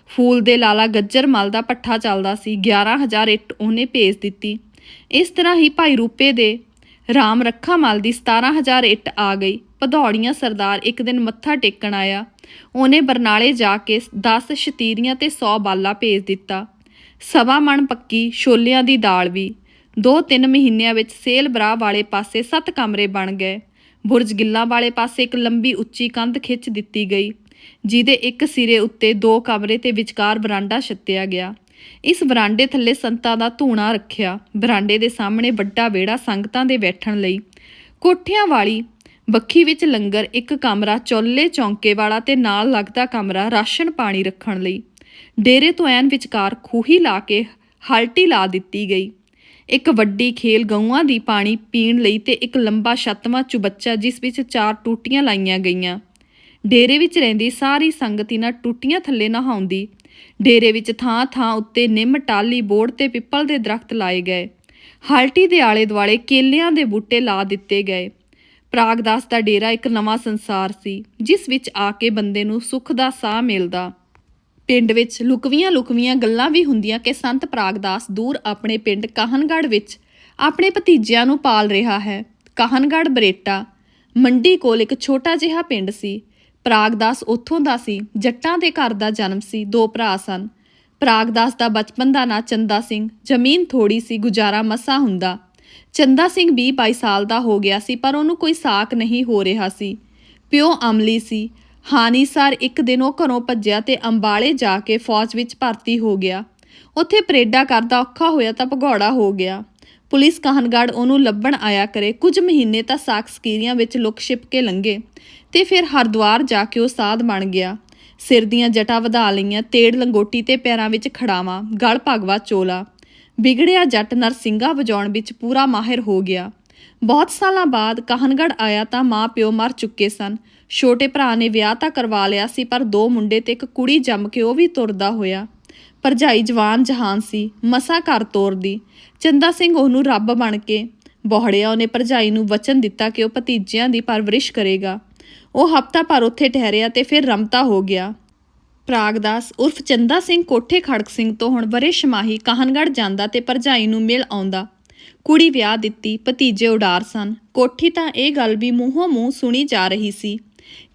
ਫੂਲ ਦੇ ਲਾਲਾ ਗੱਜਰ ਮਲ ਦਾ ਪੱਠਾ ਚੱਲਦਾ ਸੀ। 11000 ਇੱਟ ਉਹਨੇ ਭੇਜ ਦਿੱਤੀ। ਇਸ ਤਰ੍ਹਾਂ ਹੀ ਭਾਈ ਰੂਪੇ ਦੇ ਰਾਮ ਰੱਖਾ ਮਲ ਦੀ 17000 ਇੱਟ ਆ ਗਈ। ਭਦੌੜੀਆਂ ਸਰਦਾਰ ਇੱਕ ਦਿਨ ਮੱਥਾ ਟੇਕਣ ਆਇਆ। ਉਹਨੇ ਬਰਨਾਲੇ ਜਾ ਕੇ 10 ਸ਼ਤੀਰੀਆਂ ਤੇ 100 ਬਾਲਾ ਭੇਜ ਦਿੱਤਾ। ਸਵਾ ਮਣ ਪੱਕੀ ਛੋਲਿਆਂ ਦੀ ਦਾਲ ਵੀ। ਦੋ ਤਿੰਨ ਮਹੀਨਿਆਂ ਵਿੱਚ ਸੇਲ ਬਰਾ ਵਾਲੇ ਪਾਸੇ ਸੱਤ ਕਮਰੇ ਬਣ ਗਏ। ਬੁਰਜ ਗਿੱਲਾਂ ਵਾਲੇ ਪਾਸੇ ਇੱਕ ਲੰਬੀ ਉੱਚੀ ਕੰਧ ਖਿੱਚ ਦਿੱਤੀ ਗਈ, ਜਿਹਦੇ ਇੱਕ ਸਿਰੇ ਉੱਤੇ ਦੋ ਕਮਰੇ ਤੇ ਵਿਚਕਾਰ ਬਰਾਂਡਾ ਛੱਤਿਆ ਗਿਆ। ਇਸ ਵਰਾਂਡੇ ਥੱਲੇ ਸੰਤਾਂ ਦਾ ਧੂਣਾ ਰੱਖਿਆ। ਬਰਾਂਡੇ ਦੇ ਸਾਹਮਣੇ ਵੱਡਾ ਵਿਹੜਾ ਸੰਗਤਾਂ ਦੇ ਬੈਠਣ ਲਈ। ਕੋਠਿਆਂ ਵਾਲੀ ਬੱਖੀ ਵਿੱਚ ਲੰਗਰ, ਇੱਕ ਕਮਰਾ, ਚੌਲੇ, ਚੌਂਕੇ ਵਾਲਾ ਤੇ ਨਾਲ ਲੱਗਦਾ ਕਮਰਾ ਰਾਸ਼ਨ ਪਾਣੀ ਰੱਖਣ ਲਈ। ਡੇਰੇ ਤੋਂ ਐਨ ਵਿਚਕਾਰ ਖੂਹੀ ਲਾ ਕੇ ਹਲਟੀ ਲਾ ਦਿੱਤੀ ਗਈ। ਇੱਕ ਵੱਡੀ ਖੇਲ ਗਊਆਂ ਦੀ ਪਾਣੀ ਪੀਣ ਲਈ ਤੇ ਇੱਕ ਲੰਬਾ ਛੱਤਵਾਂ ਚੁਬੱਚਾ ਜਿਸ ਵਿੱਚ ਚਾਰ ਟੂਟੀਆਂ ਲਾਈਆਂ ਗਈਆਂ। ਡੇਰੇ ਵਿੱਚ ਰਹਿੰਦੀ ਸਾਰੀ ਸੰਗਤ ਇਹਨਾਂ ਟੂਟੀਆਂ ਥੱਲੇ ਨਹਾਉਂਦੀ ਡੇਰੇ ਵਿੱਚ ਥਾਂ ਥਾਂ ਉੱਤੇ ਨਿੰਮ ਟਾਲੀ ਬੋੜ ਤੇ ਪਿੱਪਲ ਦੇ ਦਰਖਤ ਲਾਏ ਗਏ। ਹਲਟੀ ਦੇ ਆਲੇ ਦੁਆਲੇ ਕੇਲਿਆਂ ਦੇ ਬੂਟੇ ਲਾ ਦਿੱਤੇ ਗਏ। ਪ੍ਰਾਗਦਾਸ ਦਾ ਡੇਰਾ ਇੱਕ ਨਵਾਂ ਸੰਸਾਰ ਸੀ, ਜਿਸ ਵਿੱਚ ਆ ਕੇ ਬੰਦੇ ਨੂੰ ਸੁੱਖ ਦਾ ਸਾਹ ਮਿਲਦਾ। ਪਿੰਡ ਵਿੱਚ ਲੁਕਵੀਆਂ ਲੁਕਵੀਆਂ ਗੱਲਾਂ ਵੀ ਹੁੰਦੀਆਂ ਕਿ ਸੰਤ ਪ੍ਰਾਗਦਾਸ ਦੂਰ ਆਪਣੇ ਪਿੰਡ ਕਾਹਨਗੜ੍ਹ ਵਿੱਚ ਆਪਣੇ ਭਤੀਜਿਆਂ ਨੂੰ ਪਾਲ ਰਿਹਾ ਹੈ। ਕਾਹਨਗੜ੍ਹ ਬਰੇਟਾ, ਮੰਡੀ ਕੋਲ ਇੱਕ ਛੋਟਾ ਜਿਹਾ ਪਿੰਡ ਸੀ ਪ੍ਰਾਗਦਾਸ ਉੱਥੋਂ ਦਾ ਸੀ, ਜੱਟਾਂ ਦੇ ਘਰ ਦਾ ਜਨਮ ਸੀ, ਦੋ ਭਰਾ ਸਨ। ਪ੍ਰਾਗਦਾਸ ਦਾ ਬਚਪਨ ਦਾ ਨਾਂ ਚੰਦਾ ਸਿੰਘ, ਜ਼ਮੀਨ ਥੋੜੀ ਸੀ, ਗੁਜ਼ਾਰਾ ਮਸਾ ਹੁੰਦਾ। ਚੰਦਾ ਸਿੰਘ 20 22 ਸਾਲ ਦਾ ਹੋ ਗਿਆ ਸੀ, ਪਰ ਉਹਨੂੰ ਕੋਈ ਸਾਕ ਨਹੀਂ ਹੋ ਰਿਹਾ ਸੀ। ਪਿਓ ਅਮਲੀ ਸੀ, ਹਾਨੀਸਰ ਇੱਕ ਦਿਨ ਉਹ ਘਰੋਂ ਭੱਜਿਆ ਤੇ ਅੰਬਾਲੇ ਜਾ ਕੇ ਫੌਜ ਵਿੱਚ ਭਰਤੀ ਹੋ ਗਿਆ। ਉੱਥੇ ਪਰੇਡਾ ਕਰਦਾ ਔਖਾ ਹੋਇਆ ਤਾਂ ਭਗੌੜਾ ਹੋ ਗਿਆ। ਪੁਲਿਸ ਕਾਹਨਗੜ੍ਹ ਉਹਨੂੰ ਲੱਭਣ ਆਇਆ ਕਰੇ, ਕੁਝ ਮਹੀਨੇ ਤਾਂ ਸਾਕ ਸਕੀਰੀਆਂ ਵਿੱਚ ਲੁਕ ਛਿਪ ਕੇ ਲੰਘੇ। ਤੇ ਫਿਰ ਹਰਦੁਆਰ ਜਾ ਕੇ ਉਹ ਸਾਧ ਬਣ ਗਿਆ। ਸਿਰ ਦੀਆਂ ਜਟਾਂ ਵਧਾ ਲਈਆਂ, ਤੇੜ ਲੰਗੋਟੀ ਤੇ ਪੈਰਾਂ ਵਿੱਚ ਖੜਾਵਾਂ, ਗਲ ਭਗਵਾ ਚੋਲਾ। ਵਿਗੜਿਆ ਜੱਟ ਨਰਸਿੰਗਾ ਵਜਾਉਣ ਵਿੱਚ ਪੂਰਾ ਮਾਹਿਰ ਹੋ ਗਿਆ। ਬਹੁਤ ਸਾਲਾਂ ਬਾਅਦ ਕਾਹਨਗੜ੍ਹ ਆਇਆ ਤਾਂ ਮਾਂ ਪਿਓ ਮਰ ਚੁੱਕੇ ਸਨ। ਛੋਟੇ ਭਰਾ ਨੇ ਵਿਆਹ ਤਾਂ ਕਰਵਾ ਲਿਆ ਸੀ, ਪਰ ਦੋ ਮੁੰਡੇ ਤੇ ਇੱਕ ਕੁੜੀ ਜੰਮ ਕੇ ਉਹ ਵੀ ਤੁਰਦਾ ਹੋਇਆ। ਭਰਜਾਈ ਜਵਾਨ ਜਹਾਨ ਸੀ, ਮਸਾ ਘਰ ਤੋਰਦੀ। ਚੰਦਾ ਸਿੰਘ ਉਹਨੂੰ ਰੱਬ ਬਣ ਕੇ। ਬੋਹੜਿਆ ਉਹਨੇ ਭਰਜਾਈ ਨੂੰ ਵਚਨ ਦਿੱਤਾ ਕਿ ਉਹ ਭਤੀਜਿਆਂ ਦੀ ਪਰਵਰਿਸ਼ ਕਰੇਗਾ। ਉਹ ਹਫਤਾ ਭਰ ਉੱਥੇ ਠਹਿਰਿਆ ਤੇ ਫਿਰ ਰਮਤਾ ਹੋ ਗਿਆ। ਪ੍ਰਾਗਦਾਸ, ਉਰਫ ਚੰਦਾ ਸਿੰਘ ਕੋਠੇ ਖੜਕ ਸਿੰਘ ਤੋਂ ਹੁਣ ਬਰੇ ਸ਼ਮਾਹੀ ਕਾਹਨਗੜ੍ਹ ਜਾਂਦਾ ਤੇ ਭਰਜਾਈ ਨੂੰ ਮਿਲ ਆਉਂਦਾ। ਕੁੜੀ ਵਿਆਹ ਦਿੱਤੀ, ਭਤੀਜੇ ਉਡਾਰ ਸਨ। ਕੋਠੀ ਤਾਂ ਇਹ ਗੱਲ ਵੀ ਮੂੰਹੋਂ ਮੂੰਹ ਸੁਣੀ ਜਾ ਰਹੀ ਸੀ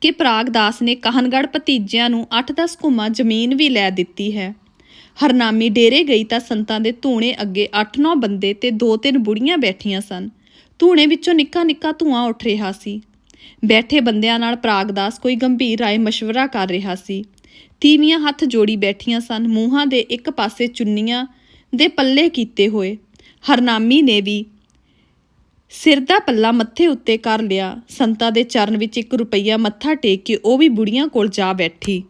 ਕਿ ਪ੍ਰਾਗਦਾਸ ਨੇ ਕਾਹਨਗੜ੍ਹ ਭਤੀਜਿਆਂ ਨੂੰ 8-10 ਘੁਮਾ ਜ਼ਮੀਨ ਵੀ ਲੈ ਦਿੱਤੀ ਹੈ। ਹਰਨਾਮੀ ਡੇਰੇ ਗਈ ਤਾਂ ਸੰਤਾਂ ਦੇ ਧੂਣੇ ਅੱਗੇ 8-9 ਬੰਦੇ ਤੇ 2-3 ਬੁੜੀਆਂ ਬੈਠੀਆਂ ਸਨ। ਧੂਣੇ ਵਿੱਚੋਂ ਨਿੱਕਾ ਨਿੱਕਾ ਧੂਆਂ ਉੱਠ ਰਿਹਾ ਸੀ। ਬੈਠੇ ਬੰਦਿਆਂ ਨਾਲ ਪ੍ਰਾਗਦਾਸ ਕੋਈ ਗੰਭੀਰ ਰਾਏ ਮਸ਼ਵਰਾ ਕਰ ਰਿਹਾ ਸੀ। ਤੀਵੀਆਂ ਹੱਥ ਜੋੜੀ ਬੈਠੀਆਂ ਸਨ, ਮੂੰਹਾਂ ਦੇ ਇੱਕ ਪਾਸੇ ਚੁੰਨੀਆਂ ਦੇ ਪੱਲੇ ਕੀਤੇ ਹੋਏ। ਹਰਨਾਮੀ ਨੇ ਵੀ ਸਿਰ ਦਾ ਪੱਲਾ ਮੱਥੇ ਉੱਤੇ ਕਰ ਲਿਆ। ਸੰਤਾ ਦੇ ਚਰਨ ਵਿੱਚ ਇੱਕ ਰੁਪਈਆ ਮੱਥਾ ਟੇਕ ਕੇ ਉਹ ਵੀ ਬੁੜੀਆਂ ਕੋਲ ਜਾ ਬੈਠੀ।